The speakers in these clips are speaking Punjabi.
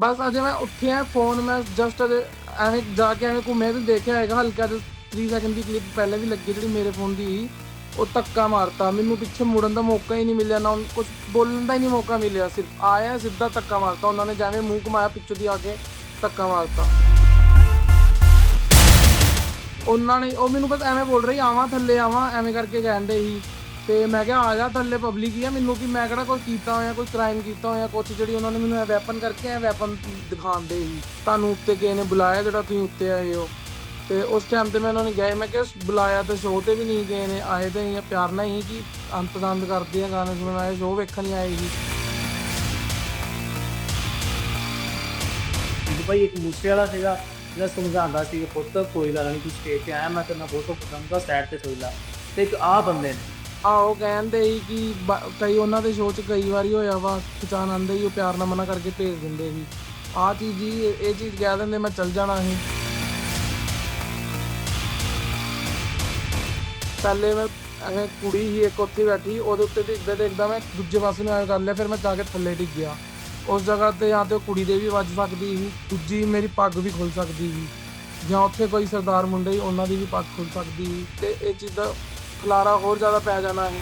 ਬਸ ਅਜੇ ਮੈਂ ਉੱਠਿਆ ਫੋਨ ਮੈਂ ਜਸਟ ਅਜੇ ਐਵੇਂ ਜਾ ਕੇ ਐਵੇਂ ਘੁੰਮਿਆ ਤੇ ਦੇਖਿਆ ਹੈਗਾ, ਹਲਕਾ ਜਿਹਾ 3 ਸੈਕਿੰਡ ਦੀ ਕਲਿੱਪ ਪਹਿਲੇ ਵੀ ਲੱਗੀ ਜਿਹੜੀ ਮੇਰੇ ਫੋਨ ਦੀ ਸੀ। ਉਹ ਧੱਕਾ ਮਾਰਤਾ। ਮੈਨੂੰ ਪਿੱਛੇ ਮੁੜਨ ਦਾ ਮੌਕਾ ਹੀ ਨਹੀਂ ਮਿਲਿਆ, ਨਾ ਕੁਝ ਬੋਲਣ ਦਾ ਹੀ ਨਹੀਂ ਮੌਕਾ ਮਿਲਿਆ ਸਿਰਫ। ਆਇਆ, ਸਿੱਧਾ ਧੱਕਾ ਮਾਰਤਾ। ਉਹਨਾਂ ਨੇ ਜਿਵੇਂ ਮੂੰਹ ਘੁਮਾਇਆ, ਪਿੱਛੋਂ ਦੀ ਆ ਕੇ ਧੱਕਾ ਮਾਰਤਾ। ਉਹਨਾਂ ਨੇ, ਉਹ ਮੈਨੂੰ ਬਸ ਐਵੇਂ ਬੋਲ ਰਹੀ, ਆਵਾਂ ਥੱਲੇ, ਆਵਾਂ, ਐਵੇਂ ਕਰਕੇ ਕਹਿੰਦੇ ਸੀ। ਤੇ ਮੈਂ ਕਿਹਾ ਆ ਜਾ ਥੱਲੇ ਪਬਲਿਕ ਹੀ ਆ, ਮੈਨੂੰ ਕਿ ਮੈਂ ਕਿਹੜਾ ਕੋਈ ਕੀਤਾ ਹੋਇਆ, ਕੋਈ ਕ੍ਰਾਈਮ ਕੀਤਾ ਹੋਇਆ, ਕੁਛ ਜਿਹੜੀ ਉਹਨਾਂ ਨੇ ਮੈਨੂੰ ਇਹ ਵੈਪਨ ਕਰਕੇ ਇਹ ਵੈਪਨ ਦਿਖਾਉਂਦੇ ਸੀ। ਤੁਹਾਨੂੰ ਉੱਤੇ ਕਿਸੇ ਨੇ ਬੁਲਾਇਆ ਜਿਹੜਾ ਤੁਸੀਂ ਉੱਤੇ ਆਏ ਹੋ। ਤੇ ਉਸ ਟਾਈਮ ਤੇ ਮੈਂ ਉਹਨਾਂ ਨੇ ਗਏ ਮੈਂ ਕਿਹਾ ਬੁਲਾਇਆ ਤੇ ਸ਼ੋਅ ਤੇ ਵੀ ਨਹੀਂ ਗਏ ਨੇ, ਆਏ ਤੇ ਇਹ ਪਿਆਰ ਨਾਲ ਹੀ ਕਿ ਅੰਤਦੰਦ ਕਰਦੇ ਆ ਗਾਣੇ ਸੁਣਨ ਆਏ ਸ਼ੋਅ ਵੇਖਣ ਹੀ ਆਏ ਸੀ। ਭਾਈ, ਇੱਕ ਮੂਸੇ ਵਾਲਾ ਸੀਗਾ, ਜਿਹੜਾ ਸਮਝਾਉਂਦਾ ਸੀ ਕਿ ਪੁੱਤ, ਕੋਈ ਗੱਲ ਨਹੀਂ, ਤੂੰ ਸਟੇਜ ਤੇ ਆਇਆ, ਮੈਂ ਤੇਰੇ ਨਾਲ ਫੋਟੋ ਖਿਚਾਉਂਗਾ ਸਾਈਡ ਤੇ ਸੋਈ ਲਾ। ਤੇ ਇੱਕ ਆ ਬੰਦੇ ਨੇ ਆਓ ਕਹਿੰਦੇ ਸੀ ਕਿ ਬ- ਕਈ ਉਹਨਾਂ ਦੇ ਸ਼ੋਅ 'ਚ ਕਈ ਵਾਰੀ ਹੋਇਆ ਵਾ, ਖਿਚਾਣ ਆਂਦੇ ਹੀ ਉਹ ਪਿਆਰ ਨਾਲ ਮਨਾ ਕਰਕੇ ਭੇਜ ਦਿੰਦੇ ਸੀ। ਆਹ ਚੀਜ਼ ਜੀ, ਇਹ ਚੀਜ਼ ਕਹਿ ਦਿੰਦੇ, ਮੈਂ ਚੱਲ ਜਾਣਾ ਸੀ। ਪਹਿਲੇ ਮੈਂ ਐਵੇਂ ਕੁੜੀ ਹੀ ਇੱਕ ਉੱਥੇ ਬੈਠੀ, ਉਹਦੇ ਉੱਤੇ ਦੇਖਦਾ ਦੇਖਦਾ ਮੈਂ, ਦੂਜੇ ਪਾਸੇ ਨੂੰ ਐਂ ਕਰ ਲਿਆ, ਫਿਰ ਮੈਂ ਜਾ ਕੇ ਥੱਲੇ ਡਿੱਗ ਗਿਆ। ਉਸ ਜਗ੍ਹਾ ਤੇ ਜਾਂ ਤੇ ਉਹ ਕੁੜੀ ਦੇ ਵੀ ਵੱਜ ਸਕਦੀ ਸੀ, ਦੂਜੀ ਮੇਰੀ ਪੱਗ ਵੀ ਖੁੱਲ ਸਕਦੀ ਸੀ। ਜਾਂ ਉੱਥੇ ਕੋਈ ਸਰਦਾਰ ਮੁੰਡੇ ਸੀ, ਉਹਨਾਂ ਦੀ ਵੀ ਪੱਗ ਖੁੱਲ ਸਕਦੀ ਸੀ। ਤੇ ਇਹ ਚੀਜ਼ ਦਾ ਖਲਾਰਾ ਹੋਰ ਜ਼ਿਆਦਾ ਪੈ ਜਾਣਾ ਸੀ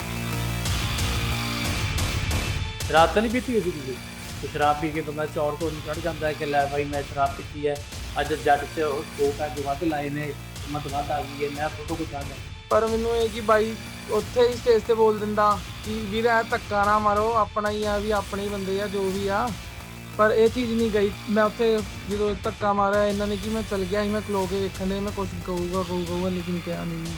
ਸ਼ਰਾਬ ਤਾਂ ਨਹੀਂ ਪੀਤੀ ਹੋਈ ਤੁਸੀਂ? ਤੇ ਸ਼ਰਾਬ ਪੀ ਕੇ ਬੰਦਾ ਚੌੜ ਤੋਂ ਨਹੀਂ ਚੜ ਜਾਂਦਾ ਹੈ ਕਿ ਲੈ ਭਾਈ ਮੈਂ ਸ਼ਰਾਬ ਪੀਤੀ ਹੈ। ਅੱਜ ਜੱਟ ਤੇ ਉਹ ਦੋ ਪੈਗ ਵੱਧ ਲਾਏ ਨੇ ਮਤ ਵੱਧ ਆ ਗਈ ਹੈ ਮੈਂ ਫੋਟੋ ਖਿਚਾਉਂਗਾ ਪਰ ਮੈਨੂੰ ਇਹ ਕਿ ਬਾਈ ਉੱਥੇ ਹੀ ਸਟੇਜ ਤੇ ਬੋਲ ਦਿੰਦਾ ਕਿ ਵੀਰ ਇਹ ਧੱਕਾ ਨਾ ਮਾਰੋ ਆਪਣਾ ਹੀ ਆ ਵੀ ਆਪਣੇ ਹੀ ਬੰਦੇ ਆ ਜੋ ਵੀ ਆ। ਪਰ ਇਹ ਚੀਜ਼ ਨਹੀਂ ਗਈ। ਮੈਂ ਉੱਥੇ ਜਦੋਂ ਧੱਕਾ ਮਾਰਿਆ ਇਹਨਾਂ ਨੇ ਕਿ ਮੈਂ ਚਲ ਗਿਆ ਸੀ ਮੈਂ ਖਲੋ ਕੇ ਵੇਖਣ ਦੇ ਮੈਂ ਕੁਝ ਕਹੂਗਾ ਕਹੂ ਕਹੂਗਾ ਲੇਕਿਨ ਕਿਹਾ ਨਹੀਂ।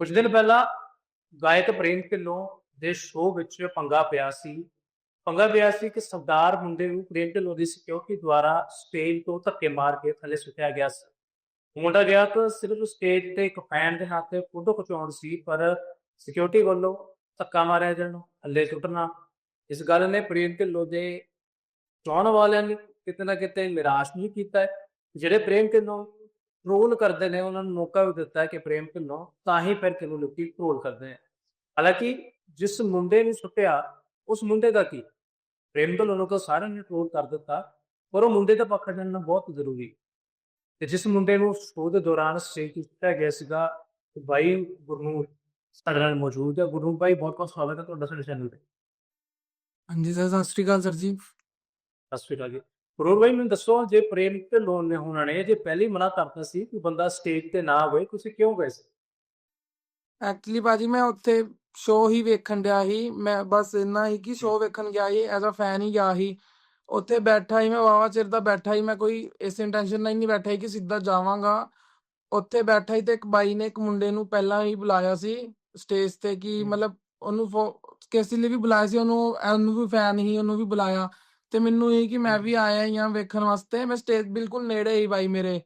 ਕੁਝ ਦਿਨ ਪਹਿਲਾਂ ਗਾਇਕ ਪ੍ਰੇਮ ਢਿੱਲੋਂ ਦੇ ਸ਼ੋਅ ਵਿੱਚ ਪੰਗਾ ਪਿਆ ਸੀ। ਪੰਗਾ ਪਿਆ ਸੀ ਕਿ ਸਰਦਾਰ ਮੁੰਡੇ ਨੂੰ ਪ੍ਰੇਮ ਢਿੱਲੋਂ ਦੀ ਸਿਕਿਉਰਿਟੀ ਦੁਆਰਾ ਸਟੇਜ ਤੋਂ ਧੱਕੇ ਮਾਰ ਕੇ ਥੱਲੇ ਸੁੱਟਿਆ ਗਿਆ ਸੀ। ਮੁੰਡਾ ਗਿਆ ਤਾਂ ਸਿਰਫ ਸਟੇਜ ਤੇ ਇੱਕ ਫੈਨ ਦੇ ਹੱਥ ਫੋਟੋ ਖਿਚਾਉਣ ਸੀ, ਪਰ ਸਿਕਿਉਰਿਟੀ ਵੱਲੋਂ ਧੱਕਾ ਮਾਰਿਆ ਜਾਣ, ਥੱਲੇ ਸੁੱਟਣਾ। ਇਸ ਗੱਲ ਨੇ ਪ੍ਰੇਮ ਢਿੱਲੋਂ ਦੇ ਚਾਹਣ ਵਾਲਿਆਂ ਨੂੰ ਕਿਤੇ ਨਾ ਕਿਤੇ ਨਿਰਾਸ਼ ਵੀ ਕੀਤਾ ਜਿਹੜੇ ਪ੍ਰੇਮ ਢਿੱਲੋਂ ਟ੍ਰੋਲ ਕਰਦੇ ਨੇ ਉਹਨਾਂ ਨੂੰ ਮੌਕਾ ਵੀ ਦਿੱਤਾ ਹੈ ਕਿ ਪ੍ਰੇਮ ਢਿੱਲੋਂ ਤਾਂ ਹੀ ਫਿਰ ਕਿਨੂੰ ਲੋਕੀ ਟ੍ਰੋਲ ਕਰਦੇ ਆ। ਹਾਲਾਂਕਿ ਜਿਸ ਮੁੰਡੇ ਨੂੰ ਸੁੱਟਿਆ ਉਸ ਮੁੰਡੇ ਦਾ ਕੀ? ਪ੍ਰੇਮ ਢਿੱਲੋਂ ਨੂੰ ਸਾਰਿਆਂ ਨੇ ਟ੍ਰੋਲ ਕਰ ਦਿੱਤਾ ਪਰ ਉਹ ਮੁੰਡੇ ਦਾ ਪੱਖ ਜਾਣਨਾ ਬਹੁਤ ਜ਼ਰੂਰੀ। ਤੇ ਜਿਸ ਮੁੰਡੇ ਨੂੰ ਸ਼ੋਅ ਦੇ ਦੌਰਾਨ ਸਟੇਜ ਤੇ ਸੁੱਟਿਆ ਗਿਆ ਸੀਗਾ ਬਾਈ ਗੁਰਨੂਰ ਸਾਡੇ ਨਾਲ ਮੌਜੂਦ ਹੈ। ਗੁਰਨੂਰ ਭਾਈ ਬਹੁਤ ਬਹੁਤ ਸਵਾਗਤ ਹੈ ਤੁਹਾਡਾ ਸਾਡੇ ਚੈਨਲ ਤੇ। ਹਾਂਜੀ ਸਰ ਸਤਿ ਸ਼੍ਰੀ ਅਕਾਲ ਸਰ ਜੀ। ਸਤਿ ਸ਼੍ਰੀ ਅਕਾਲ ਜੀ। ਗੁਰਨੂਰ ਭਾਈ ਮੈਨੂੰ ਦੱਸੋ ਜੇ ਪ੍ਰੇਮ ਢਿੱਲੋਂ ਨੇ ਉਹਨਾਂ ਨੇ ਜੇ ਪਹਿਲੀ ਮਨਾ ਕਰਤਾ ਸੀ ਕਿ ਬੰਦਾ ਸਟੇਜ ਤੇ ਨਾ ਹੋਵੇ ਤੁਸੀਂ ਕਿਉਂ ਗਏ ਸੀ? ਐਕਚੁਅਲੀ ਬਾਜੀ ਮੈਂ ਉੱਥੇ ਸ਼ੋਅ ਹੀ ਵੇਖਣ ਡਿਆ ਸੀ। ਮੈਂ ਬਸ ਇੰਨਾ ਹੀ ਕਿ ਸ਼ੋਅ ਵੇਖਣ ਗਿਆ ਸੀ ਐਜ਼ ਅ ਫੈਨ ਹੀ ਗਿਆ ਸੀ। ਉੱਥੇ ਬੈਠਾ ਹੀ ਮੈਂ ਵਾਵਾ ਚਿਰ ਦਾ ਬੈਠਾ ਹੀ ਮੈਂ ਕੋਈ ਇਸ ਇੰਟੈਂਸ਼ਨ ਨਾਲ ਨਹੀਂ ਬੈਠਾ ਕਿ ਸਿੱਧਾ ਜਾਵਾਂਗਾ। ਉੱਥੇ ਬੈਠਾ ਹੀ ਤੇ ਇੱਕ ਬਾਈ ਨੇ ਇੱਕ ਮੁੰਡੇ ਨੂੰ ਪਹਿਲਾਂ ਹੀ ਬੁਲਾਇਆ ਸੀ ਸਟੇਜ ਤੇ ਕਿ। ਮਤਲਬ ਉਹਨੂੰ ਕਿਸੇ ਲਈ ਵੀ ਬੁਲਾਇਆ ਸੀ ਉਹਨੂੰ ਉਹਨੂੰ ਵੀ ਫੈਨ ਹੀ ਉਹਨੂੰ ਵੀ ਬੁਲਾਇਆ। ਤੇ ਮੈਨੂੰ ਇਹ ਕਿ ਮੈਂ ਵੀ ਆਇਆ ਹੀ ਆ ਵੇਖਣ ਵਾਸਤੇ। ਮੈਂ ਸਟੇਜ ਬਿਲਕੁਲ ਨੇੜੇ ਹੀ ਬਾਈ ਮੇਰੇ।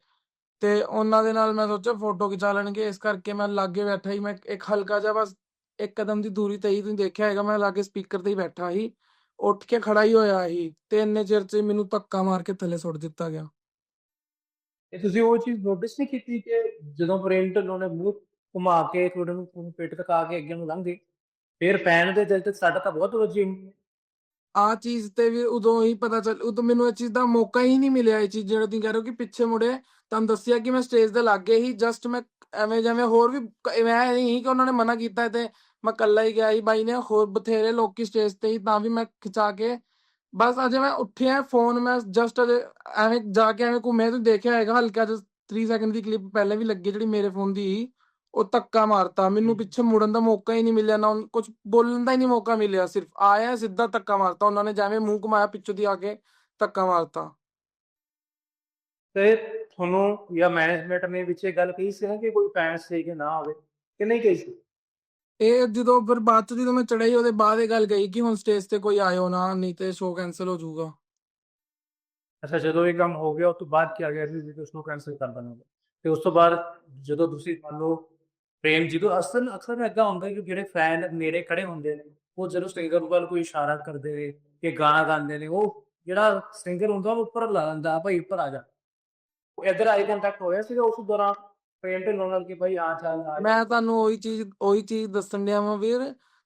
ਤੇ ਉਹਨਾਂ ਦੇ ਨਾਲ ਮੈਂ ਸੋਚਿਆ ਫੋਟੋ ਖਿਚਾ ਲੈਣਗੇ। ਇਸ ਕਰਕੇ ਮੈਂ ਲਾਗੇ ਬੈਠਾ ਹੀ। ਮੈਂ ਇੱਕ ਹਲਕਾ ਜਿਹਾ ਬਸ ਇੱਕ ਕਦਮ ਦੀ ਦੂਰੀ ਤੇ ਹੀ ਤੁਸੀਂ ਦੇਖਿਆ ਹੈਗਾ ਮੈਂ ਲਾਗੇ ਸਪੀਕਰ ਤੇ ਹੀ ਬੈਠਾ ਸੀ ਉੱਠ ਕੇ ਖੜਾ ਹੀ ਹੋਇਆ ਸੀ ਤੇ ਇੰਨੇ ਚਿਰ 'ਚ ਮੈਨੂੰ ਧੱਕਾ ਮਾਰ ਕੇ ਥੱਲੇ ਸੁੱਟ ਦਿੱਤਾ ਗਿਆ। ਤੇ ਤੁਸੀਂ ਉਹ ਚੀਜ਼ ਨੋਟਿਸ ਨਹੀਂ ਕੀਤੀ ਕਿ ਜਦੋਂ ਪ੍ਰੇਮ ਢਿੱਲੋਂ ਨੇ ਮੂੰਹ ਘੁਮਾ ਕੇ ਤੁਹਾਡੇ ਨੂੰ ਪਿੱਠ ਤਕਾ ਕੇ ਅੱਗੇ ਨੂੰ ਲੰਘ ਗਏ ਫਿਰ ਪੈਨ ਦੇ ਦਿਲ ਤੇ ਸਾਡਾ ਤਾਂ ਬਹੁਤ ਵੱਜੀ ਆ ਚੀਜ਼ ਤੇ ਵੀ ਉਦੋਂ ਹੀ ਪਤਾ ਚੱਲ, ਉਦੋਂ ਮੈਨੂੰ ਇਹ ਚੀਜ਼ ਦਾ ਮੌਕਾ ਹੀ ਨਹੀਂ ਮਿਲਿਆ, ਇਹ ਚੀਜ਼ ਜਿਹੜਾ ਤੁਸੀਂ ਕਹਿ ਰਹੇ ਹੋ ਕਿ ਪਿੱਛੇ ਮੁੜੇ, ਤੁਹਾਨੂੰ ਦੱਸਿਆ ਕਿ ਮੈਂ ਸਟੇਜ ਦੇ ਲਾਗੇ ਹੀ ਜਸਟ ਮੈਂ ਐਵੇਂ ਜਿਵੇਂ ਹੋਰ ਵੀ ਕ- ਮੈਂ ਨਹੀਂ ਕਿ ਉਹਨਾਂ ਨੇ ਮਨਾ ਕੀਤਾ ਤੇ ਮੈਂ ਇਕੱਲਾ ਹੀ ਗਿਆ ਸੀ, ਬਾਈ ਨੇ ਹੋਰ ਬਥੇਰੇ ਲੋਕੀ ਸਟੇਜ ਤੇ ਹੀ ਤਾਂ ਵੀ ਮੈਂ ਖਿਚਾ ਕੇ ਬਸ ਅਜੇ ਮੈਂ ਉੱਠਿਆ ਫੋਨ ਮੈਂ ਜਸਟ ਅਜੇ ਐਵੇਂ ਜਾ ਕੇ ਐਵੇਂ ਘੁੰਮਿਆ ਤੇ ਦੇਖਿਆ ਹੈਗਾ ਹਲਕਾ ਜਿਹਾ 3 ਸੈਕਿੰਡ ਦੀ ਕਲਿੱਪ ਪਹਿਲਾਂ ਵੀ ਲੱਗੀ ਜਿਹੜੀ ਮੇਰੇ ਫੋਨ ਦੀ ਸੀ। ਉਹ ਧੱਕਾ ਮਾਰਤਾ। ਮੈਨੂੰ। ਪਿੱਛੇ ਮੁੜਨ ਦਾ ਮੌਕਾ ਹੀ ਨਹੀਂ ਮਿਲਿਆ ਨਾ ਕੁਝ ਬੋਲਣ ਦਾ ਹੀ ਨਹੀਂ ਮੌਕਾ ਮਿਲਿਆ ਸਿਰਫ। ਆਇਆ ਸਿੱਧਾ ਧੱਕਾ ਮਾਰਤਾ। ਉਹਨਾਂ ਨੇ ਜਿਵੇਂ ਮੂੰਹ ਘੁਮਾਇਆ ਪਿੱਛੋਂ ਦੀ ਆ ਕੇ ਧੱਕਾ ਮਾਰਤਾ। ਤੇ ਤੁਹਾਨੂੰ ਜਾਂ ਮੈਨੇਜਮੈਂਟ ਨੇ ਵਿੱਚ ਇਹ ਗੱਲ ਕਹੀ ਸੀ ਨਾ ਕਿ ਕੋਈ ਫੈਨ ਸੀ ਕਿ ਨਾ ਆਵੇ ਕਿ ਨਹੀਂ ਕਹੀ ਸੀ? ਇਹ ਜਦੋਂ ਫਿਰ ਬਾਅਦ ਚ ਜਦੋਂ ਮੈਂ ਚੜਾਈ ਉਹਦੇ ਬਾਅਦ ਇਹ ਗੱਲ ਗਈ ਕਿ ਹੁਣ ਸਟੇਜ ਤੇ ਕੋਈ ਆਇਓ ਨਾ ਨਹੀਂ ਤੇ ਸ਼ੋਅ ਕੈਨਸਲ ਹੋ ਜਾਊਗਾ। ਅੱਛਾ ਜਦੋਂ ਇਹ ਕੰਮ ਹੋ ਗਿਆ ਉਸ ਤੋਂ ਬਾਅਦ ਕੀ ਆ ਗਿਆ? ਸੀ ਜਦੋਂ ਉਸਨੂੰ ਕੈਨਸਲ ਕਰ ਦੇਣਾ। ਤੇ ਉਸ ਤੋਂ ਬਾਅਦ ਜਦੋਂ ਤੁਸੀਂ ਮੰਨ ਲਓ ਪ੍ਰੇਮ ਜਦੋਂ ਅਸਲ ਅਕਸਰ ਏਦਾਂ ਹੁੰਦਾ ਕਿ ਜਿਹੜੇ ਫੈਨ ਨੇੜੇ ਖੜੇ ਹੁੰਦੇ ਨੇ, ਉਹ ਜਦੋਂ ਸਿੰਗਰ ਵੱਲ ਕੋਈ ਇਸ਼ਾਰਾ ਕਰਦੇ ਨੇ, ਕਿ ਗਾਣਾ ਗਾਉਂਦੇ ਨੇ, ਉਹ ਜਿਹੜਾ ਸਿੰਗਰ ਹੁੰਦਾ ਉਹ ਉੱਪਰ ਲਾ ਲੈਂਦਾ, ਭਾਈ ਉੱਪਰ ਆ ਜਾ। ਉਹ ਇੱਧਰ ਆਈ ਕੰਟੈਕਟ ਹੋਇਆ ਸੀਗਾ ਉਸ ਦੌਰਾਨ, ਪ੍ਰੇਮ ਢਿੱਲੋਂ ਨਾਲ ਕਿ ਭਾਈ ਆ ਚੱਲ ਮੈਂ ਤੁਹਾਨੂੰ ਉਹੀ ਚੀਜ਼ ਉਹੀ ਚੀਜ਼ ਦੱਸਣ ਡਿਆ ਵਾਂ ਵੀਰ,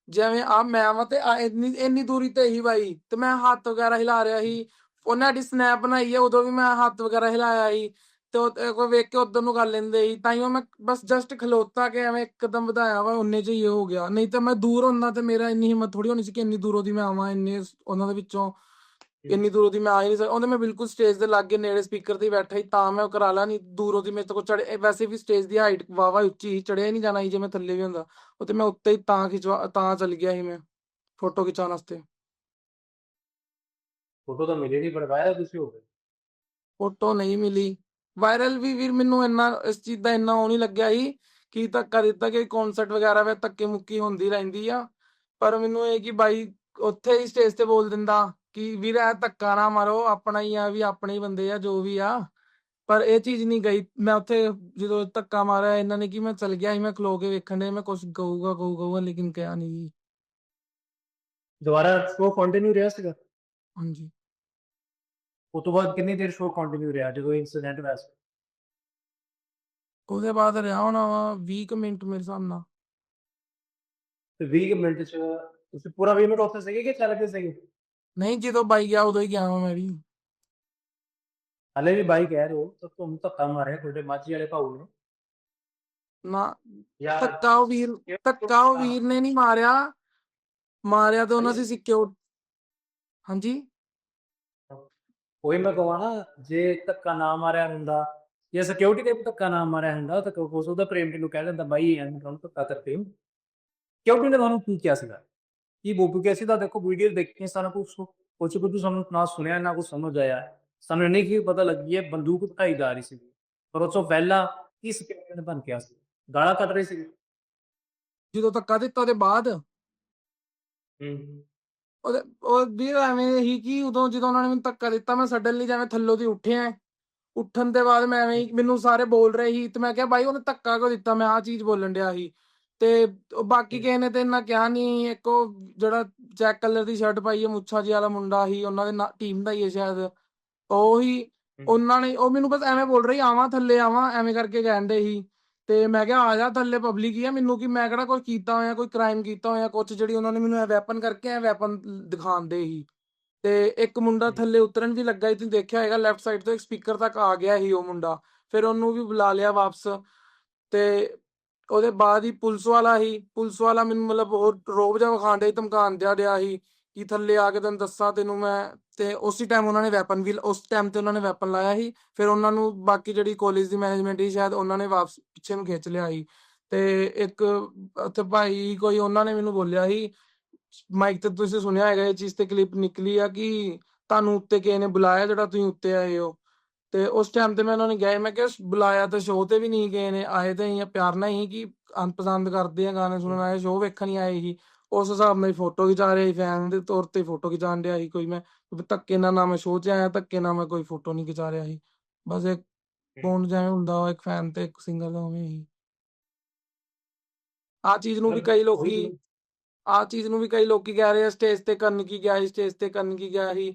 ਜਿਵੇਂ ਆ ਮੈਂ ਵਾ ਤੇ ਆ ਇੰਨੀ ਇੰਨੀ ਦੂਰੀ ਤੇ ਹੀ ਬਾਈ, ਤੇ ਮੈਂ ਹੱਥ ਵਗੈਰਾ ਹਿਲਾ ਰਿਹਾ ਸੀ, ਉਹਨਾਂ ਦੀ ਸਨੈਪ ਬਣਾਈ ਹੈ ਉਦੋਂ ਵੀ ਮੈਂ ਹੱਥ ਵਗੈਰਾ ਹਿਲਾਇਆ ਸੀ। ਤੇ ਉਹ ਤੇ ਕੋਈ ਵੇਖ ਕੇ ਉਧਰ ਨੂੰ ਕਰ ਲੈਂਦੇ ਸੀ। ਤਾਈਓ ਮੈਂ ਬਸ ਜਸਟ ਖਲੋਤਾ ਕੇ ਐਵੇਂ ਇੱਕਦਮ ਵਧਾਇਆ ਵਾ ਉਹਨੇ ਚ ਹੀ ਹੋ ਗਿਆ। ਨਹੀਂ ਤਾਂ ਮੈਂ ਦੂਰ ਹੁੰਦਾ ਤੇ ਮੇਰਾ ਇੰਨੀ ਹਿੰਮਤ ਥੋੜੀ ਹੋਣੀ ਸੀ ਕਿ ਇੰਨੀ ਦੂਰੋਂ ਦੀ ਮੈਂ ਆਵਾਂ ਇੰਨੇ ਉਹਨਾਂ ਦੇ ਵਿੱਚੋਂ ਇੰਨੀ ਦੂਰੋਂ ਦੀ ਮੈਂ ਆ ਹੀ ਨਹੀਂ ਸਕਦਾ ਉਹਦੇ ਮੈਂ ਬਿਲਕੁਲ ਸਟੇਜ ਦੇ ਲਾਗੇ ਨੇੜੇ ਸਪੀਕਰ ਤੇ ਹੀ ਬੈਠਾ ਸੀ ਤਾਂ ਮੈਂ ਉਹ ਕਰਾ ਲਾ ਨਹੀਂ ਦੂਰੋਂ ਦੀ ਮੇਰੇ ਤੋਂ ਚੜੇ ਵੈਸੇ ਵੀ ਸਟੇਜ ਦੀ ਹਾਈਟ ਵਾਵਾ ਉੱਚੀ ਸੀ ਚੜਿਆ ਹੀ ਨਹੀਂ ਜਾਣਾ ਸੀ ਜੇ ਮੈਂ ਥੱਲੇ ਵੀ ਹੁੰਦਾ। ਉਹ ਤੇ ਮੈਂ ਉੱਤੇ ਹੀ ਤਾਂ ਖਿਚਵਾ ਤਾਂ ਚੱਲ ਗਿਆ ਸੀ ਮੈਂ ਫੋਟੋ ਖਿਚਾਉਣ ਵਾਸਤੇ। ਫੋਟੋ ਤਾਂ ਮਿਲੀ ਨਹੀਂ ਪਰ ਵਾਇਰਲ ਤੁਸੀਂ ਹੋ ਗਏ ਫੋਟੋ ਨਹੀਂ ਮਿਲੀ। ਵਾਇਰਲ ਵੀ ਵੀਰ ਮੈਨੂੰ ਇੰਨਾ ਇਸ ਚੀਜ਼ ਦਾ ਇੰਨਾ ਉਹ ਨਹੀਂ ਲੱਗਿਆ ਸੀ ਕਿ ਧੱਕਾ ਦਿੱਤਾ ਕਿ ਕਨਸਰਟ ਵਗੈਰਾ ਵਿੱਚ ਧੱਕੇ ਮੁੱਕੀ ਹੁੰਦੀ ਰਹਿੰਦੀ ਆ। ਪਰ ਮੈਨੂੰ ਇਹ ਕਿ ਬਾਈ ਉੱਥੇ ਹੀ ਸਟੇਜ ਤੇ ਬੋਲ ਦਿੰਦਾ ਕਿ ਵੀਰ ਇਹ ਧੱਕਾ ਨਾ ਮਾਰੋ ਆਪਣਾ ਹੀ ਆ ਵੀ ਆਪਣੇ ਹੀ ਬੰਦੇ ਆ ਜੋ ਵੀ ਆ। ਪਰ ਇਹ ਚੀਜ਼ ਨਹੀਂ ਗਈ। ਮੈਂ ਉੱਥੇ ਜਦੋਂ ਧੱਕਾ ਮਾਰਿਆ ਇਹਨਾਂ ਨੇ ਕਿ ਮੈਂ ਚਲ ਗਿਆ ਸੀ ਮੈਂ ਖਲੋ ਕੇ ਵੇਖਣ ਦੇ ਮੈਂ ਕੁਝ ਕਹੂਗਾ ਕਹੂ ਕਹੂਗਾ ਲੇਕਿਨ ਕਿਹਾ ਨਹੀਂ ਦੁਬਾਰਾ ਸ਼ੋਅ ਕੰਟੀਨਿਊ ਰਿਹਾ ਸੀਗਾ? ਹਾਂਜੀ। ਉਸ ਤੋਂ ਬਾਅਦ ਕਿੰਨੀ ਦੇਰ ਸ਼ੋਅ ਕੰਟੀਨਿਊ ਰਿਹਾ ਜਦੋਂ ਇਨਸੀਡੈਂਟ ਹੋਇਆ ਸੀ? ਉਹਦੇ ਬਾਅਦ ਰਿਹਾ ਹੋਣਾ ਵਾ 20 ਕੁ ਮਿੰਟ ਮੇਰੇ ਹਿਸਾਬ ਨਾਲ। ਤੇ 20 ਮਿੰਟ ਚ ਤੁਸੀਂ ਪੂਰਾ 20 ਮਿੰਟ ਉੱਥੇ ਸੀਗੇ ਕਿ ਚੱਲ ਗਏ ਸੀਗੇ? ਨਹੀਂ ਜਦੋਂ ਬਾਈ ਗਿਆ ਉਦੋਂ ਹੀ ਗਿਆ ਵਾਂ ਮੈਂ ਵੀ। ਹਲੇ ਵੀ ਬਾਈ ਕਹਿ ਰਹੇ ਹੋ ਤਾਂ ਤੁਹਾਨੂੰ ਧੱਕਾ ਮਾਰਿਆ ਤੁਹਾਡੇ ਮਾਝੀ ਵਾਲੇ ਭਾਊ ਨੇ। ਨਾ ਧੱਕਾ ਉਹ ਵੀਰ ਧੱਕਾ ਉਹ ਵੀਰ ਨੇ ਨਹੀਂ ਮਾਰਿਆ। ਮਾਰਿਆ ਤੇ ਉਹਨਾਂ ਸੀ ਸਿਕਿਉਰ ਹਾਂਜੀ? ਕੋਈ ਮੈਂ ਕਹਾਂ ਨਾ, ਜੇ ਧੱਕਾ ਨਾ ਮਾਰਿਆ ਹੁੰਦਾ, ਜੇ ਸਿਕਿਉਰਿਟੀ ਦੇ ਧੱਕਾ ਨਾ ਮਾਰਿਆ ਹੁੰਦਾ, ਤਾਂ ਕੋਸ ਉਹਦਾ ਪ੍ਰੇਮ ਨੂੰ ਕਹਿ ਲੈਂਦਾ ਬਾਈ ਐਂ ਤੁਹਾਨੂੰ ਧੱਕਾ ਕਰਦੇ ਹੋ। ਸਿਕਿਉਰਿਟੀ ਨੇ ਤੁਹਾਨੂੰ ਕੀ ਕਿਹਾ ਸੀਗਾ? ਕੀ ਬੋਬੂ ਕਿਹਾ ਸੀ ਦੇਖੋ ਵੀਡੀਓ ਦੇਖ ਸਾਨੂੰ ਕੁਝ ਕੁਝ ਕੁਝ ਸਾਨੂੰ ਨਾ ਸੁਣਿਆ, ਨਾ ਕੁਝ ਸਮਝ ਆਇਆ। ਸਾਨੂੰ ਨਹੀਂ ਕੀ ਪਤਾ ਲੱਗੀ ਹੈ, ਬੰਦੂਕ ਦਿਖਾਈ ਜਾ ਰਹੀ ਸੀ ਪਰ ਉਸ ਤੋਂ ਪਹਿਲਾਂ ਕੀ ਸਿਕਿਉਰਿਟੀ ਨੇ ਬਣ ਕਿਹਾ ਸੀ? ਗਾਲਾਂ ਕੱਢ ਰਹੀ ਸੀ ਜਦੋਂ ਧੱਕਾ ਦਿੱਤਾ ਉਹਦੇ ਬਾਅਦ? ਹੂੰ। ਉਹ ਵੀਰ ਐਵੇਂ ਹੀ ਕਿ ਉਦੋਂ ਜਦੋਂ ਉਹਨਾਂ ਨੇ ਮੈਨੂੰ ਧੱਕਾ ਦਿੱਤਾ ਮੈਂ ਸਡਨਲੀ ਜਿਵੇਂ ਥੱਲੋਂ ਦੀ ਉੱਠਿਆ ਉੱਠਣ ਦੇ ਬਾਅਦ ਮੈਂ ਐਵੇਂ ਹੀ ਮੈਨੂੰ ਸਾਰੇ ਬੋਲ ਰਹੇ ਸੀ ਤੇ ਮੈਂ ਕਿਹਾ ਬਾਈ ਉਹਨੇ ਧੱਕਾ ਕਿਉਂ ਦਿੱਤਾ? ਮੈਂ ਆਹ ਚੀਜ਼ ਬੋਲਣ ਡਿਆ ਸੀ। ਤੇ ਬਾਕੀ ਕਿਸੇ ਨੇ ਤੇ ਇੰਨਾ ਕਿਹਾ ਨਹੀਂ ਇੱਕ ਉਹ ਜਿਹੜਾ ਚੈੱਕ ਕਲਰ ਦੀ ਸ਼ਰਟ ਪਾਈ ਹੈ ਮੁੱਛਾਂ ਜੀ ਵਾਲਾ ਮੁੰਡਾ ਸੀ ਉਹਨਾਂ ਦੇ ਟੀਮ ਦਾ ਹੀ ਹੈ ਸ਼ਾਇਦ। ਉਹ ਹੀ ਉਹਨਾਂ ਨੇ ਉਹ ਮੈਨੂੰ ਬਸ ਐਵੇਂ ਬੋਲ ਰਹੀ ਆਵਾਂ ਥੱਲੇ ਆਵਾਂ ਐਵੇਂ ਕਰਕੇ ਕਹਿੰਦੇ ਸੀ। ਤੇ ਮੈਂ ਕਿਹਾ ਆ ਜਾ ਥੱਲੇ ਪਬਲਿਕ ਹੀ ਆ ਮੈਨੂੰ ਕੀ ਮੈਂ ਕਿਹੜਾ ਕੋਈ ਕੀਤਾ ਹੋਇਆ ਕੋਈ ਕ੍ਰਾਈਮ ਕੀਤਾ ਹੋਇਆ ਕੁਝ ਜਿਹੜੀ ਉਹਨਾਂ ਨੇ ਮੈਨੂੰ ਇਹ ਵੈਪਨ ਕਰਕੇ ਇਹ ਵੈਪਨ ਦਿਖਾਉਂਦੇ ਸੀ। ਤੇ ਇੱਕ ਮੁੰਡਾ। ਥੱਲੇ ਉਤਰਨ ਵੀ ਲੱਗਾ ਸੀ ਤੁਸੀਂ ਦੇਖਿਆ ਹੋਏਗਾ ਲੈਫਟ ਸਾਈਡ ਤੋਂ ਇੱਕ ਸਪੀਕਰ ਤੱਕ ਆ ਗਿਆ ਸੀ ਉਹ ਮੁੰਡਾ। ਫਿਰ ਉਹਨੂੰ ਵੀ ਬੁਲਾ ਲਿਆ ਵਾਪਸ। ਤੇ ਉਹਦੇ ਬਾਅਦ ਹੀ ਪੁਲਿਸ ਵਾਲਾ ਹੀ ਪੁਲਿਸ ਵਾਲਾ ਮੈਨੂੰ ਮਤਲਬ ਹੋਰ ਰੋਬ ਡਿਆ ਸੀ ਧਮਕਾਉਣ ਦਿਆ ਡਿਆ ਸੀ। ਕਿ ਥੱਲੇ ਆ ਕੇ ਤੈਨੂੰ ਦੱਸਾਂ, ਤੈਨੂੰ ਮੈਂ ਤੇ ਉਸੇ ਟਾਈਮ ਉਹਨਾਂ ਨੇ ਵੈਪਨ ਵੀ, ਉਸ ਟਾਈਮ ਤੇ ਉਹਨਾਂ ਨੇ ਵੈਪਨ ਲਾਇਆ ਸੀ, ਫਿਰ ਉਹਨਾਂ ਨੂੰ ਬਾਕੀ ਜਿਹੜੀ ਕਾਲਜ ਦੀ ਮੈਨੇਜਮੈਂਟ ਸੀ, ਸ਼ਾਇਦ ਉਹਨਾਂ ਨੇ ਵਾਪਸ ਪਿੱਛੇ ਨੂੰ ਖਿੱਚ ਲਿਆ ਸੀ। ਤੇ ਇੱਕ ਉੱਥੇ ਭਾਈ ਕੋਈ ਉਹਨਾਂ ਨੇ ਮੈਨੂੰ ਬੋਲਿਆ ਸੀ ਮਾਈਕ ਤੇ ਤੁਸੀਂ ਸੁਣਿਆ ਹੈਗਾ ਇਹ ਚੀਜ਼ ਤੇ ਕਲਿੱਪ ਨਿਕਲੀ ਆ ਕਿ ਤੁਹਾਨੂੰ ਉੱਤੇ ਕਿਸੇ ਨੇ ਬੁਲਾਇਆ ਜਿਹੜਾ ਤੁਸੀਂ ਉੱਤੇ ਆਏ ਹੋ। ਤੇ ਉਸ ਟਾਈਮ ਤੇ ਮੈਂ ਉਹਨਾਂ ਨੇ ਗਏ ਮੈਂ ਕਿਹਾ, ਬੁਲਾਇਆ ਤਾਂ ਸ਼ੋਅ ਤੇ ਵੀ ਨਹੀਂ ਗਏ ਨੇ, ਆਏ ਤਾਂ ਹੀ ਪਿਆਰ ਨਾਲ ਹੀ ਕਿ ਅਨਪਸੰਦ ਕਰਦੇ ਆ ਗਾਣੇ ਸੁਣਨ ਆਏ ਸ਼ੋਅ ਵੇਖਣ ਹੀ ਆਏ ਸੀ। ਉਸ ਹਿਸਾਬ ਨਾਲ ਫੋਟੋ ਖਿਚਾ ਰਹੇ ਸੀ ਫੈਨ ਦੇ ਤੌਰ ਤੇ ਫੋਟੋ ਖਿਚਾਉਣ ਡਿਆ ਸੀ ਕੋਈ ਮੈਂ ਧੱਕੇ ਨਾਲ ਨਾ ਮੈਂ ਸ਼ੋਅ 'ਚ ਆਇਆ ਧੱਕੇ ਨਾਲ ਮੈਂ ਕੋਈ ਫੋਟੋ ਨਹੀਂ ਖਿਚਾ ਰਿਹਾ ਸੀ। ਬਸ ਇੱਕ ਬੌਂਡ ਜਿਵੇਂ ਹੁੰਦਾ ਇੱਕ ਫੈਨ ਤੇ ਇੱਕ ਸਿੰਗਰ ਦਾ ਉਵੇਂ ਹੀ। ਆ ਚੀਜ਼ ਨੂੰ ਵੀ ਕਈ ਲੋਕੀ ਆ ਚੀਜ਼ ਨੂੰ ਵੀ ਕਈ ਲੋਕੀ ਕਹਿ ਰਹੇ ਆ ਸਟੇਜ ਤੇ ਕਰਨ ਕੀ ਗਿਆ ਸੀ ਸਟੇਜ ਤੇ ਕਰਨ ਕੀ ਗਿਆ ਸੀ।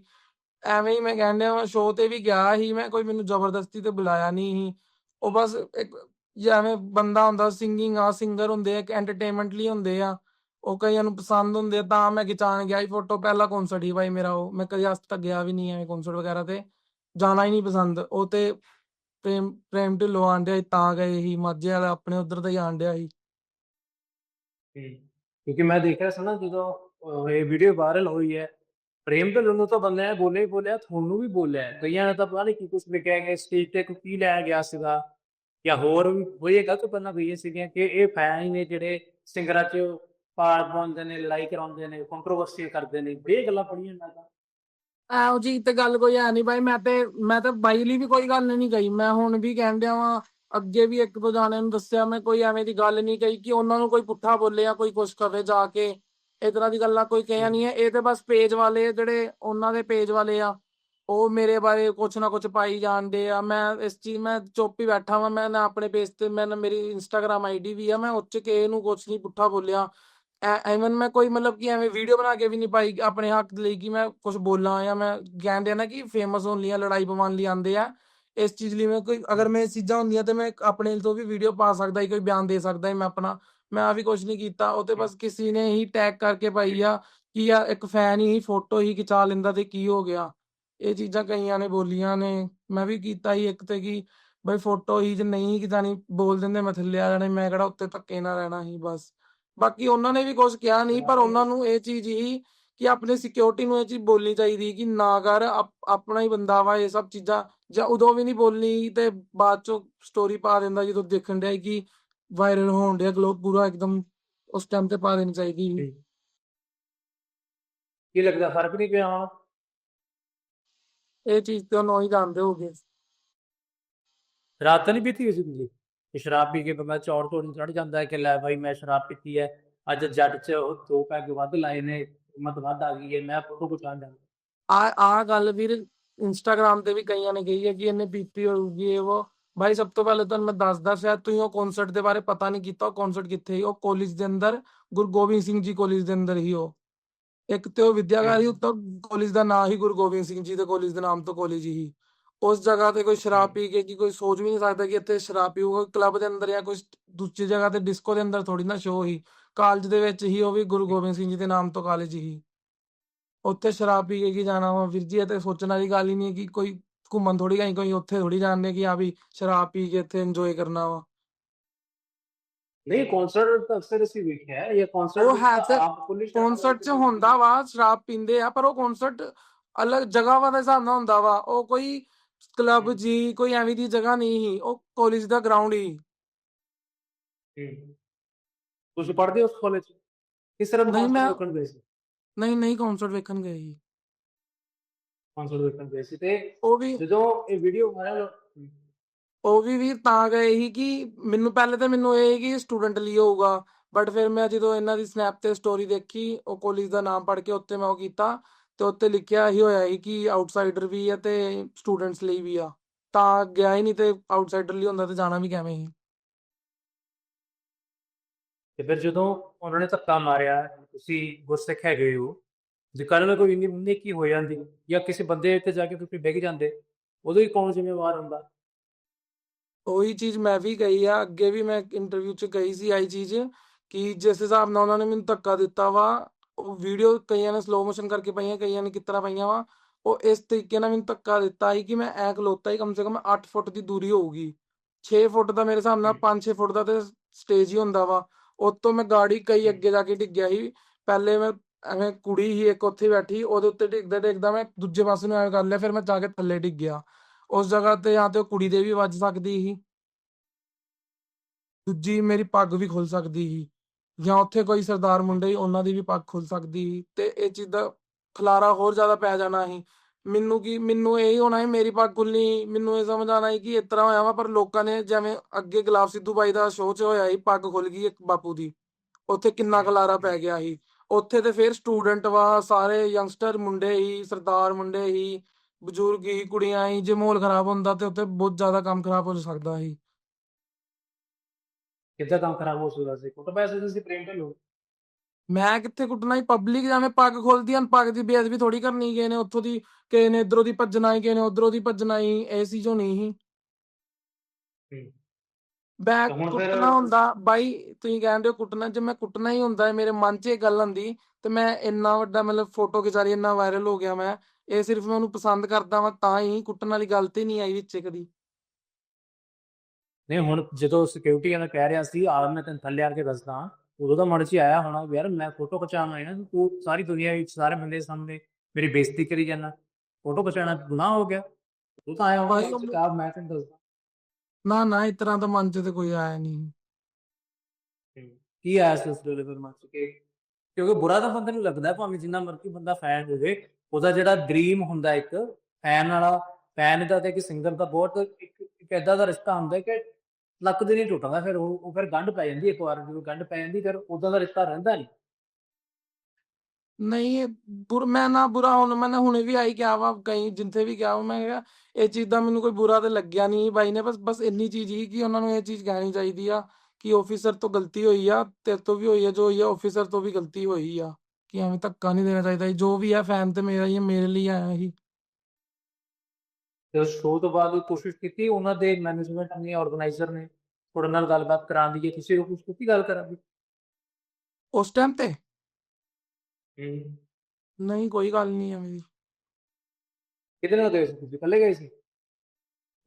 ਐਵੇਂ ਹੀ ਮੈਂ ਕਹਿੰਦਾ ਮੈਂ ਸ਼ੋਅ ਤੇ ਵੀ ਗਿਆ ਸੀ ਮੈਂ ਕੋਈ ਮੈਨੂੰ ਜ਼ਬਰਦਸਤੀ ਤੇ ਬੁਲਾਇਆ ਨਹੀਂ ਸੀ। ਉਹ ਬਸ ਇੱਕ ਜਿਵੇਂ ਬੰਦਾ ਹੁੰਦਾ ਸਿੰਗਿੰਗ ਆ ਸਿੰਗਰ ਹੁੰਦੇ ਆ ਇੱਕ ਐਂਟਰਟੇਨਮੈਂਟ ਲਈ ਹੁੰਦੇ ਆ। ਉਹ ਕਈਆਂ ਨੂੰ ਪਸੰਦ ਹੁੰਦੇ ਆ, ਤਾਂ ਮੈਂ ਖਿਚਾਣ ਗਿਆ ਸੀ ਫੋਟੋ ਪਹਿਲਾ ਕਨਸਰਟ ਹੀ ਭਾਈ ਮੇਰਾ ਉਹ। ਮੈਂ ਕਦੇ ਅੱਜ ਤੱਕ ਗਿਆ ਵੀ ਨਹੀਂ ਐਵੇਂ ਕਨਸਰਟ ਵਗੈਰਾ ਤੇ। ਜਾਣਾ ਹੀ ਨਹੀਂ ਪਸੰਦ। ਉਹ ਤੇ ਪ੍ਰੇਮ ਪ੍ਰੇਮ ਢਿੱਲੋਂ ਆਂਡਿਆ ਤਾਂ ਗਏ ਸੀ। ਮਾਝੇ ਵਾਲਾ ਆਪਣੇ ਉਧਰ ਦਾ ਹੀ ਆਂਡਿਆ ਸੀ। ਕਿਉਂਕਿ ਮੈਂ ਦੇਖ ਸੀ ਨਾ ਜਦੋਂ ਇਹ ਵੀਡੀਓ ਵਾਇਰਲ ਹੋਈ ਹੈ, ਪ੍ਰੇਮ ਢਿੱਲੋਂ ਨੂੰ ਤਾਂ ਬੰਦੇ ਨੇ ਬੋਲੇ ਹੀ ਬੋਲਿਆ, ਤੁਹਾਨੂੰ ਵੀ ਬੋਲਿਆ। ਕਈਆਂ ਨੇ ਤਾਂ ਪਤਾ ਨਹੀਂ ਕੀ ਕੁਝ ਲਿਖਿਆ ਗਿਆ ਸਟੇਜ ਤੇ ਕੀ ਲਾਇਆ ਗਿਆ ਸੀਗਾ, ਜਾਂ ਹੋਰ ਵੀ ਕੋਈ ਗਲਤ ਬੰਨਾ ਸੀਗੀਆਂ ਕਿ ਇਹ ਫੈਨ ਨੇ ਜਿਹੜੇ ਸਿੰਗਰਾਂ 'ਚ ਪਾੜ ਪਾਉਂਦੇ ਨੇ ਲੜਾਈ ਕਰਾਉਂਦੇ ਨੇ ਕੰਟਰੋਵਰਸੀ ਕਰਦੇ ਨੇ, ਇਹ ਗੱਲਾਂ ਪੜੀਆਂ ਨਾ ਤਾਂ ਐਹੋ ਜੀ ਤੇ ਗੱਲ ਕੋਈ ਹੈ ਨਹੀਂ ਬਾਈ, ਮੈਂ ਤੇ ਮੈਂ ਤੇ ਬਾਈ ਲਈ ਵੀ ਕੋਈ ਗੱਲ ਨਹੀਂ ਕਹੀ। ਮੈਂ ਹੁਣ ਵੀ ਕਹਿਣ ਡਿਆ ਵਾਂ, ਅੱਗੇ ਵੀ ਇੱਕ ਦੋ ਜਾਣਿਆਂ ਨੂੰ ਦੱਸਿਆ, ਮੈਂ ਕੋਈ ਐਵੇਂ ਦੀ ਗੱਲ ਨਹੀਂ ਕਹੀ ਕਿ ਉਹਨਾਂ ਨੂੰ ਕੋਈ ਪੁੱਠਾ ਬੋਲੇ ਜਾਂ ਕੋਈ ਕੁਛ ਕਵੇ ਜਾ ਕੇ। ਇਸ ਤਰ੍ਹਾਂ ਦੀ ਗੱਲਾਂ ਕੋਈ ਕਹਿਆ ਨਹੀਂ ਹੈ। ਇਹ ਤੇ ਬਸ ਪੇਜ ਵਾਲੇ ਜਿਹੜੇ ਉਹਨਾਂ ਦੇ ਪੇਜ ਵਾਲੇ ਆ। ਉਹ ਮੇਰੇ ਬਾਰੇ ਕੁਛ ਨਾ ਕੁਛ ਪਾਈ ਜਾਂਦੇ ਆ। ਮੈਂ ਇਸ ਚੀਜ਼, ਮੈਂ ਚੁੱਪ ਹੀ ਬੈਠਾ ਵਾਂ। ਮੈਂ ਨਾ ਆਪਣੇ ਪੇਜ ਤੇ, ਮੈਂ ਨਾ ਮੇਰੀ ਇੰਸਟਾਗ੍ਰam ਆਈਡੀ ਵੀ ਆ। ਮੈਂ ਉੱਚ ਕੇ ਇਹਨੂੰ ਕੁਛ ਨਹੀਂ ਪੁੱਠਾ ਬੋਲਿਆ। ਐਵਨ ਮੈਂ ਕੋਈ ਮਤਲਬ ਕਿ ਐਵੇਂ ਵੀਡੀਓ ਬਣਾ ਕੇ ਵੀ ਨਹੀਂ ਪਾਈ ਆਪਣੇ ਹੱਕ ਲਈ ਕਿ ਮੈਂ ਕੁਝ ਬੋਲਾਂ ਜਾਂ ਮੈਂ ਕਹਿੰਦੇ ਆ ਨਾ ਕਿ ਫੇਮਸ ਹੋਣ ਲਈ ਲੜਾਈ ਪਵਾਉਣ ਲਈ ਆਉਂਦੇ ਆ। ਇਸ ਚੀਜ਼ ਲਈ ਮੈਂ ਕੋਈ, ਅਗਰ ਮੈਂ ਚੀਜ਼ਾਂ ਹੁੰਦੀਆਂ ਤੇ ਮੈਂ ਆਪਣੇ ਤੋਂ ਵੀ ਵੀਡੀਓ ਪਾ ਸਕਦਾ ਸੀ ਕੋਈ ਬਿਆਨ ਦੇ ਸਕਦਾ ਸੀ ਮੈਂ ਆਪਣਾ। ਮੈਂ ਆ ਵੀ ਕੁਝ ਨਹੀਂ ਕੀਤਾ, ਉਹ ਤੇ ਬਸ ਕਿਸੇ ਨੇ ਹੀ ਟੈਗ ਕਰਕੇ ਪਾਈ ਆ ਕਿ ਆ ਇੱਕ ਫੈਨ ਹੀ ਫੋਟੋ ਹੀ ਖਿਚਾ ਲੈਂਦਾ ਤੇ ਕੀ ਹੋ ਗਿਆ। ਇਹ ਚੀਜ਼ਾਂ ਕਈਆਂ ਨੇ ਬੋਲੀਆਂ ਨੇ, ਮੈਂ ਵੀ ਕੀਤਾ ਹੀ ਇੱਕ ਤੇ ਕਿ ਬਈ ਫੋਟੋ ਹੀ ਜੇ ਨਹੀਂ ਖਿਚਾਣੀ ਬੋਲ ਦਿੰਦੇ ਮੈਂ ਥੱਲੇ ਆ ਜਾਣਾ ਮੈਂ ਕਿਹੜਾ ਉੱਤੇ ਧੱਕੇ ਨਾ ਰਹਿਣਾ ਸੀ ਬਸ। ਬਾਕੀ ਉਹਨਾਂ ਨੇ ਵੀ ਕੁਝ ਕਿਹਾ ਨਹੀਂ ਪਰ ਉਹਨਾਂ ਨੂੰ ਇਹ ਚੀਜ਼ ਹੀ ਕਿ ਆਪਣੇ ਸਿਕਿਉਰਿਟੀ ਨੂੰ ਇਹ ਚੀਜ਼ ਬੋਲਣੀ ਚਾਹੀਦੀ ਕਿ ਨਾ ਕਰ ਆਪ- ਆਪਣਾ ਹੀ ਬੰਦਾ ਵਾ ਇਹ ਸਭ ਚੀਜ਼ਾਂ ਜਾਂ ਉਦੋਂ ਵੀ ਨਹੀਂ ਬੋਲਣੀ ਤੇ ਬਾਅਦ ਚੋਂ ਸਟੋਰੀ ਪਾ ਦਿੰਦਾ ਜਦੋਂ ਦੇਖਣ ਡਿਆ ਕਿ ਵਾਇਰਲ ਹੋਣ ਡਿਆ ਗਲੋਬ ਪੂਰਾ ਇੱਕਦਮ ਉਸ ਟਾਈਮ ਤੇ ਪਾ ਦੇਣੀ ਚਾਹੀਦੀ। ਕੀ ਲੱਗਦਾ ਫ਼ਰਕ ਨਹੀਂ ਪਿਆ? ਇਹ ਚੀਜ਼ ਤੇ ਉਹ ਹੀ ਜਾਣਦੇ ਹੋਗੇ ਰਾਤ ਨਹੀਂ ਹੋਈ ਸੀ ਤੁਸੀਂ ਕਿ ਸ਼ਰਾਬ ਪੀ ਕੇ ਬੰਦਾ ਚੌੜ ਤੋਂ ਚੜ ਜਾਂਦਾ ਹੈ ਕਿ ਲੈ ਭਾਈ ਮੈਂ ਸ਼ਰਾਬ ਪੀਤੀ ਹੈ ਅੱਜ ਜੱਟ 'ਚ ਉਹ ਦੋ ਪੈਗ ਵੱਧ ਲਾਏ ਨੇ ਮਤ ਵੱਧ ਆ ਗਈ ਹੈ ਮੈਂ ਫੋਟੋ ਖਿਚਾਉਣ ਜਾਂਦਾ ਆ ਆ ਗੱਲ ਵੀਰ ਇੰਸਟਾਗ੍ਰam ਤੇ ਵੀ ਕਈਆਂ ਨੇ ਕਹੀ ਹੈ ਕਿ ਇਹਨੇ ਪੀਤੀ ਹੋਊਗੀ ਇਹ ਉਹ ਭਾਈ ਸਭ ਤੋਂ ਪਹਿਲੇ ਤੁਹਾਨੂੰ ਮੈਂ ਦੱਸਦਾ ਸ਼ਾਇਦ ਤੁਸੀਂ ਉਹ ਕਨਸਰਟ ਦੇ ਬਾਰੇ ਪਤਾ ਨਹੀਂ ਕੀਤਾ ਉਹ ਕਨਸਰਟ ਕਿੱਥੇ ਸੀ? ਉਹ ਕਾਲਜ ਦੇ ਅੰਦਰ ਗੁਰੂ ਗੋਬਿੰਦ ਸਿੰਘ ਜੀ ਕਾਲਜ ਦੇ ਅੰਦਰ ਹੀ ਉਹ। ਇੱਕ ਤੇ ਉਹ ਵਿਦਿਆਗਾਰ ਹੀ। ਉੱਤੋਂ ਕਾਲਜ ਦਾ ਨਾਂ ਹੀ ਗੁਰੂ ਗੋਬਿੰਦ ਸਿੰਘ ਜੀ ਦੇ ਕਾਲਜ ਦੇ ਨਾਮ ਤੋਂ ਕਾਲਜ ਹੀ। ਉਸ ਜਗ੍ਹਾ ਤੇ ਕੋਈ ਸ਼ਰਾਬ ਪੀ ਕੇ ਕਿ ਕੋਈ ਸੋਚ ਵੀ ਨਹੀਂ ਸਕਦਾ ਕਿ ਇੱਥੇ ਸ਼ਰਾਬ ਪੀਊਗਾ ਕਲੱਬ ਦੇ ਅੰਦਰ ਜਾਂ ਕੋਈ ਦੂਜੀ ਜਗ੍ਹਾ ਤੇ ਡਿਸਕੋ ਦੇ ਅੰਦਰ ਥੋੜੀ ਨਾ ਸ਼ੋਅ ਹੀ ਕਾਲਜ ਦੇ ਵਿੱਚ ਹੀ ਉਹ ਵੀ ਗੁਰੂ ਗੋਬਿੰਦ ਸਿੰਘ ਜੀ ਦੇ ਨਾਮ ਤੋਂ ਕਾਲਜ ਹੀ ਉੱਥੇ ਸ਼ਰਾਬ ਪੀ ਕੇ ਕੀ ਜਾਣਾ ਵਾ ਵੀਰ ਜੀ ਇਹ ਤੇ ਸੋਚਣ ਵਾਲੀ ਗੱਲ ਹੀ ਨਹੀਂ ਕਿ ਕੋਈ ਘੁੰਮਣ ਥੋੜੀ ਗਈ ਕੋਈ ਉੱਥੇ ਥੋੜੀ ਜਾਣਦੇ ਕਿ ਆ ਵੀ ਸ਼ਰਾਬ ਪੀ ਕੇ ਇੱਥੇ ਇੰਜੋਏ ਕਰਨਾ ਵਾ ਨਹੀਂ ਕਨਸਰਟ ਤਾਂ ਅਕਸਰ ਅਸੀਂ ਵੇਖਿਆ ਹੈ ਇਹ ਕਨਸਰਟ ਉਹ ਹੈ ਤੇ ਕਨਸਰਟ 'ਚ ਹੁੰਦਾ ਵਾ ਸ਼ਰਾਬ ਪੀਂਦੇ ਆ ਪਰ ਉਹ ਕਨਸਰਟ ਅਲੱਗ ਜਗ੍ਹਾਵਾਂ ਦੇ ਹਿਸਾਬ ਨਾਲ ਹੁੰਦਾ ਵਾ ਉਹ ਕੋਈ ਕਲੱਬ ਜੀ ਕੋਈ ਐਵੇਂ ਦੀ ਜਗ੍ਹਾ ਨਹੀਂ ਸੀ ਉਹ ਕਾਲਜ ਦਾ ਗਰਾਊਂਡ ਹੀ। ਤੁਸੀਂ ਪੜ੍ਹਦੇ ਹੋ ਉਸ ਕਾਲਜ ਕਿਸ ਤਰ੍ਹਾਂ ਨਹੀਂ, ਮੈਂ- ਵੇਖਣ ਗਏ ਸੀ? ਨਹੀਂ ਨਹੀਂ ਕਨਸਰਟ ਵੇਖਣ ਗਏ ਸੀ ਕਨਸਰਟ ਵੇਖਣ ਗਏ ਸੀ ਤੇ ਉਹ ਵੀ ਜਦੋਂ ਇਹ ਵੀਡੀਓ ਵਾਇਰਲ ਉਹ ਵੀ ਵੀਰ ਤਾਂ ਗਏ ਸੀ ਕਿ ਮੈਨੂੰ ਪਹਿਲੇ ਤਾਂ ਮੈਨੂੰ ਇਹ ਕਿ ਸਟੂਡੈਂਟ ਲਈ ਹੋਊਗਾ ਬਟ ਫਿਰ ਮੈਂ ਜਦੋਂ ਇਹਨਾਂ ਦੀ ਸਨੈਪ ਤੇ ਸਟੋਰੀ ਦੇਖੀ ਉਹ ਕਾਲਜ ਦਾ ਨਾਮ ਪੜ੍ਹ ਕੇ ਉੱਤੇ ਮੈਂ ਉਹ ਕੀਤਾ ਤੇ ਉੱਤੇ ਲਿਖਿਆ ਹੀ ਹੋਇਆ ਸੀ ਕਿ ਆਊਟਸਾਈਡਰ ਵੀ ਹੈ ਤੇ ਸਟੂਡੈਂਟਸ ਲਈ ਵੀ ਆ। ਤਾਂ ਗਿਆ ਹੀ ਨਹੀਂ ਤੇ ਆਊਟਸਾਈਡਰ ਲਈ ਹੁੰਦਾ ਤੇ ਜਾਣਾ ਵੀ ਕਿਵੇਂ ਸੀ? ਤੇ ਫਿਰ ਜਦੋਂ ਉਹਨਾਂ ਨੇ ਧੱਕਾ ਮਾਰਿਆ ਤੁਸੀਂ ਗੁਰਸਿੱਖ ਹੈਗੇ ਹੋ ਜੇ ਕੱਲ ਨੂੰ ਕੋਈ ਇੰਨੀ ਮੁੰਨੇ ਕੀ ਹੋ ਜਾਂਦੀ ਜਾਂ ਕਿਸੇ ਬੰਦੇ ਉੱਤੇ ਜਾ ਕੇ ਤੁਸੀਂ ਡਿੱਗ ਜਾਂਦੇ ਉਦੋਂ ਹੀ ਕੌਣ ਜ਼ਿੰਮੇਵਾਰ ਹੁੰਦਾ? ਉਹੀ ਚੀਜ਼ ਮੈਂ ਵੀ ਕਹੀ ਆ ਅੱਗੇ ਵੀ ਮੈਂ ਇੰਟਰਵਿਊ 'ਚ ਕਹੀ ਸੀ ਆਈ ਚੀਜ਼ ਕਿ ਜਿਸ ਹਿਸਾਬ ਨਾਲ ਉਹਨਾਂ ਨੇ ਮੈਨੂੰ ਧੱਕਾ ਦਿੱਤਾ ਵਾ ਉਹ ਵੀਡੀਓ ਕਈਆਂ ਨੇ ਸਲੋ ਮੋਸ਼ਨ ਕਰਕੇ ਪਾਈਆਂ ਕਈਆਂ ਨੇ ਕਿਸ ਤਰ੍ਹਾਂ ਪਾਈਆਂ ਵਾ ਉਹ ਇਸ ਤਰੀਕੇ ਨਾਲ ਮੈਨੂੰ ਧੱਕਾ ਦਿੱਤਾ ਸੀ ਕਿ ਮੈਂ ਐ ਖਲੋਤਾ ਹੀ ਕਮ ਸੇ ਕਮ 8 ਫੁੱਟ ਦੀ ਦੂਰੀ ਹੋਊਗੀ। 6 ਫੁੱਟ ਦਾ ਮੇਰੇ ਹਿਸਾਬ ਨਾਲ ਹਮ। 5-6 ਫੁੱਟ ਦਾ ਤੇ ਸਟੇਜ ਹੀ ਹੁੰਦਾ ਵਾ। ਉਤੋਂ ਮੈਂ ਗਾੜੀ ਕਈ ਅੱਗੇ ਜਾ ਕੇ ਡਿੱਗਿਆ ਸੀ। ਪਹਿਲੇ ਮੈਂ ਐਵੇਂ ਕੁੜੀ ਹੀ ਇੱਕ ਉੱਥੇ ਬੈਠੀ ਉਹਦੇ ਉੱਤੇ ਡਿੱਗਦਾ ਡਿੱਗਦਾ ਮੈਂ ਦੂਜੇ ਪਾਸੇ ਨੂੰ ਐਵੇਂ ਕਰ ਲਿਆ ਫਿਰ ਮੈਂ ਜਾ ਕੇ ਥੱਲੇ ਡਿੱਗ ਗਿਆ ਉਸ ਜਗ੍ਹਾ ਤੇ ਜਾਂ ਤੇ ਉਹ ਕੁੜੀ ਦੇ ਵੀ ਵੱਜ ਸਕਦੀ ਸੀ। ਦੂਜੀ ਮੇਰੀ ਪੱਗ ਵੀ ਖੁੱਲ ਸਕਦੀ ਸੀ। ਜਾਂ ਉੱਥੇ ਕੋਈ ਸਰਦਾਰ ਮੁੰਡੇ ਸੀ ਉਹਨਾਂ ਦੀ ਵੀ ਪੱਗ ਖੁੱਲ ਸਕਦੀ ਸੀ ਤੇ ਇਹ ਚੀਜ਼ ਦਾ ਖਲਾਰਾ ਹੋਰ ਜ਼ਿਆਦਾ ਪੈ ਜਾਣਾ ਸੀ। ਮੈਨੂੰ ਕੀ, ਮੈਨੂੰ ਇਹ ਹੋਣਾ ਸੀ, ਮੇਰੀ ਪੱਗ ਖੁੱਲਣੀ ਮੈਨੂੰ ਇਹ ਸਮਝ ਆਣਾ ਸੀ ਕਿ ਇਸ ਤਰ੍ਹਾਂ ਹੋਇਆ ਵਾ, ਪਰ ਲੋਕਾਂ ਨੇ ਜਿਵੇਂ ਅੱਗੇ ਗੁਲਾਬ ਸਿੱਧੂ ਬਾਈ ਦਾ ਸ਼ੋਅ 'ਚ ਹੋਇਆ ਸੀ, ਪੱਗ ਖੁੱਲ ਗਈ ਇੱਕ ਬਾਪੂ ਦੀ। ਉੱਥੇ ਕਿੰਨਾ ਖਲਾਰਾ ਪੈ ਗਿਆ ਸੀ। ਉੱਥੇ ਤੇ ਫਿਰ ਸਟੂਡੈਂਟ ਵਾ, ਸਾਰੇ ਯੰਗਸਟਰ ਮੁੰਡੇ ਹੀ, ਸਰਦਾਰ ਮੁੰਡੇ ਹੀ, ਬਜ਼ੁਰਗ ਹੀ, ਕੁੜੀਆਂ ਹੀ, ਜੇ ਮਾਹੌਲ ਖਰਾਬ ਹੁੰਦਾ ਤੇ ਉੱਥੇ ਬਹੁਤ ਜ਼ਿਆਦਾ ਕੰਮ ਖਰਾਬ ਹੋ ਸਕਦਾ ਸੀ। ਕਿੱਦਾਂ ਕੰਮ ਖਰਾਬ ਹੋ ਸਕਦਾ ਸੀ। ਕੁੱਟ ਪੈਸੇ ਤੁਸੀਂ ਪ੍ਰੇਮ ਢਿੱਲੋਂ ਮੈਂ ਕਿੱਥੇ ਕੁੱਟਣਾ ਹੀ ਪਬਲਿਕ ਜਿਵੇਂ ਪੱਗ ਖੋਲਦੀ ਹਨ ਪੱਗ ਦੀ ਬੇਅਦਬੀ ਥੋੜੀ ਕਰਨੀ ਕਿਸੇ ਨੇ। ਉੱਥੋਂ ਦੀ ਕਿਸੇ ਨੇ ਇਧਰੋਂ ਦੀ ਭੱਜਣਾ ਹੀ ਕਿਸੇ ਨੇ ਉਧਰੋਂ ਦੀ ਭੱਜਣਾ ਹੀ ਇਹ ਸੀ ਹੂੰ। ਮੈਂ ਤਾਂ ਹੁਣ ਫਿਰ- ਕੁੱਟਣਾ ਹੁੰਦਾ ਬਾਈ ਤੁਸੀਂ ਕਹਿੰਦੇ ਹੋ ਕੁੱਟਣਾ ਜੇ ਮੈਂ ਕੁੱਟਣਾ ਹੀ ਹੁੰਦਾ ਮੇਰੇ ਮਨ 'ਚ ਇਹ ਗੱਲ ਆਉਂਦੀ ਤੇ ਮੈਂ ਇੰਨਾ ਵੱਡਾ ਮਤਲਬ ਫੋਟੋ ਖਿਚਾਰੀ ਇੰਨਾ ਵਾਇਰਲ ਹੋ ਗਿਆ ਮੈਂ ਇਹ ਸਿਰਫ ਮੈਂ ਉਹਨੂੰ ਪਸੰਦ ਕਰਦਾ ਵਾਂ ਤਾਂ ਹੀ ਕੁੱਟਣ ਵਾਲੀ ਗੱਲ ਤੇ ਨਹੀਂ ਆਈ ਵਿੱਚ ਕਦੀ। ਨਹੀਂ ਹੁਣ ਜਦੋਂ ਸਿਕਿਉਰਿਟੀ ਵਾਲਾ ਕਹਿ ਰਿਹਾ ਸੀ ਆ ਮੈਂ ਤੈਨੂੰ ਥੱਲੇ ਆ ਕੇ ਦੱਸਦਾ ਉਦੋਂ ਤਾਂ ਹੀ ਆਇਆ ਹੋਣਾ ਯਾਰ ਮੈਂ ਫੋਟੋ ਖਿਚਾਉਣ ਆਇਆ ਨਾ ਤੂੰ ਸਾਰੀ ਦੁਨੀਆ ਵਿੱਚ ਸਾਰੇ ਬੰਦੇ ਸਾਹਮਣੇ ਮੇਰੀ ਬੇਇੱਜ਼ਤੀ ਕਰੀ ਜਾਂਦਾ ਫੋਟੋ ਖਿਚਾਉਣਾ ਗੁਨਾਹ ਹੋ ਗਿਆ। ਤੂੰ ਤਾਂ ਆਇਆ ਹੋਣਾ ਉਹ- ਕਿਤਾਬ ਮੈਂ ਤੈਨੂੰ ਦੱਸਦਾ। ਨਾ ਨਾ ਇਸ ਤਰ੍ਹਾਂ ਦਾ ਮਨ 'ਚ ਤੇ ਕੋਈ ਆਇਆ ਨਹੀਂ। ਕੀ ਆਇਆ ਸੀ ਉਸ ਵੇਲੇ ਫਿਰ ਮਨ 'ਚ ਕਿ ਕਿਉਂਕਿ ਬੁਰਾ ਤਾਂ ਬੰਦੇ ਨੂੰ ਲੱਗਦਾ ਭਾਵੇਂ ਜਿੰਨਾ ਮਰਜ਼ੀ ਬੰਦਾ ਫੈਨ ਹੋਵੇ ਉਹਦਾ ਜਿਹੜਾ ਡ੍ਰੀਮ ਹੁੰਦਾ ਇੱਕ ਫੈਨ ਵਾਲਾ ਫੈਨ ਦਾ ਤੇ ਇੱਕ ਸਿੰਗਰ ਦਾ ਬਹੁਤ ਇੱਕ ਏਦਾਂ ਦਾ ਰਿਸ਼ਤਾ ਹੁੰਦਾ ਕਿ ਲੱਕ ਦੇ ਨਹੀਂ ਟੁੱਟਦਾ ਫਿਰ ਉਹ ਉਹ ਫਿਰ ਗੰਢ ਪੈ ਜਾਂਦੀ ਇੱਕ ਵਾਰ ਜਦੋਂ ਗੰਢ ਪੈ ਜਾਂਦੀ ਫਿਰ ਉਦਾਂ ਦਾ ਰਿਸ਼ਤਾ ਰਹਿੰਦਾ ਨਹੀਂ। ਨਹੀਂ ਬੁਰ ਮੈਂ ਨਾ ਬੁਰਾ ਹੁਣ ਮੈਂ ਹੁਣੇ ਵੀ ਆਈ ਕਿਹਾ ਵਾ ਕਈ ਜਿੱਥੇ ਵੀ ਗਿਆ ਵਾ ਮੈਂ ਕਿਹਾ ਇਹ ਚੀਜ਼ ਦਾ ਮੈਨੂੰ ਕੋਈ ਬੁਰਾ ਤੇ ਲੱਗਿਆ ਨਹੀਂ ਬਾਈ ਨੇ ਬਸ ਬਸ ਇੰਨੀ ਚੀਜ਼ ਹੀ ਕਿ ਉਹਨਾਂ ਨੂੰ ਇਹ ਚੀਜ਼ ਕਹਿਣੀ ਚਾਹੀਦੀ ਆ ਕਿ ਆਫੀਸਰ ਤੋਂ ਗਲਤੀ ਹੋਈ ਆ ਤੇਰੇ ਤੋਂ ਵੀ ਹੋਈ ਆ ਜੋ ਹੋਈ ਆ ਆਫੀਸਰ ਤੋਂ ਵੀ ਗਲਤੀ ਹੋਈ ਆ ਕਿ ਐਵੇਂ ਧੱਕਾ ਨਹੀਂ ਦੇਣਾ ਚਾਹੀਦਾ ਜੋ ਵੀ ਆ ਫੈਨ ਤੇ ਮੇਰਾ ਹੀ ਆ, ਮੇਰੇ ਲਈ ਆਇਆ ਸੀ ਉਸ ਸ਼ੋਅ ਤੋਂ ਬਾਅਦ ਕੋਸ਼ਿਸ਼ ਕੀਤੀ ਉਹਨਾਂ ਦੇ ਮੈਨੇਜਮੈਂਟ ਨੇ ਆਰਗੇਨਾਈਜ਼ਰ ਨੇ ਤੁਹਾਡੇ ਨਾਲ ਗੱਲਬਾਤ ਕਰਾਉਣ ਦੀ ਜੇ ਕਿਸੇ ਨੂੰ ਕੁਝ ਕੀਤੀ ਗੱਲ ਕਰਾਂਗੇ ਉਸ ਟਾਈਮ ਤੇ? ਹੂੰ। ਨਹੀਂ ਕੋਈ ਗੱਲ ਨਹੀਂ ਐਵੇਂ ਦੀ। ਕਿਹਦੇ ਨਾਲ ਗਏ ਸੀ ਤੁਸੀਂ? ਇਕੱਲੇ ਗਏ ਸੀ?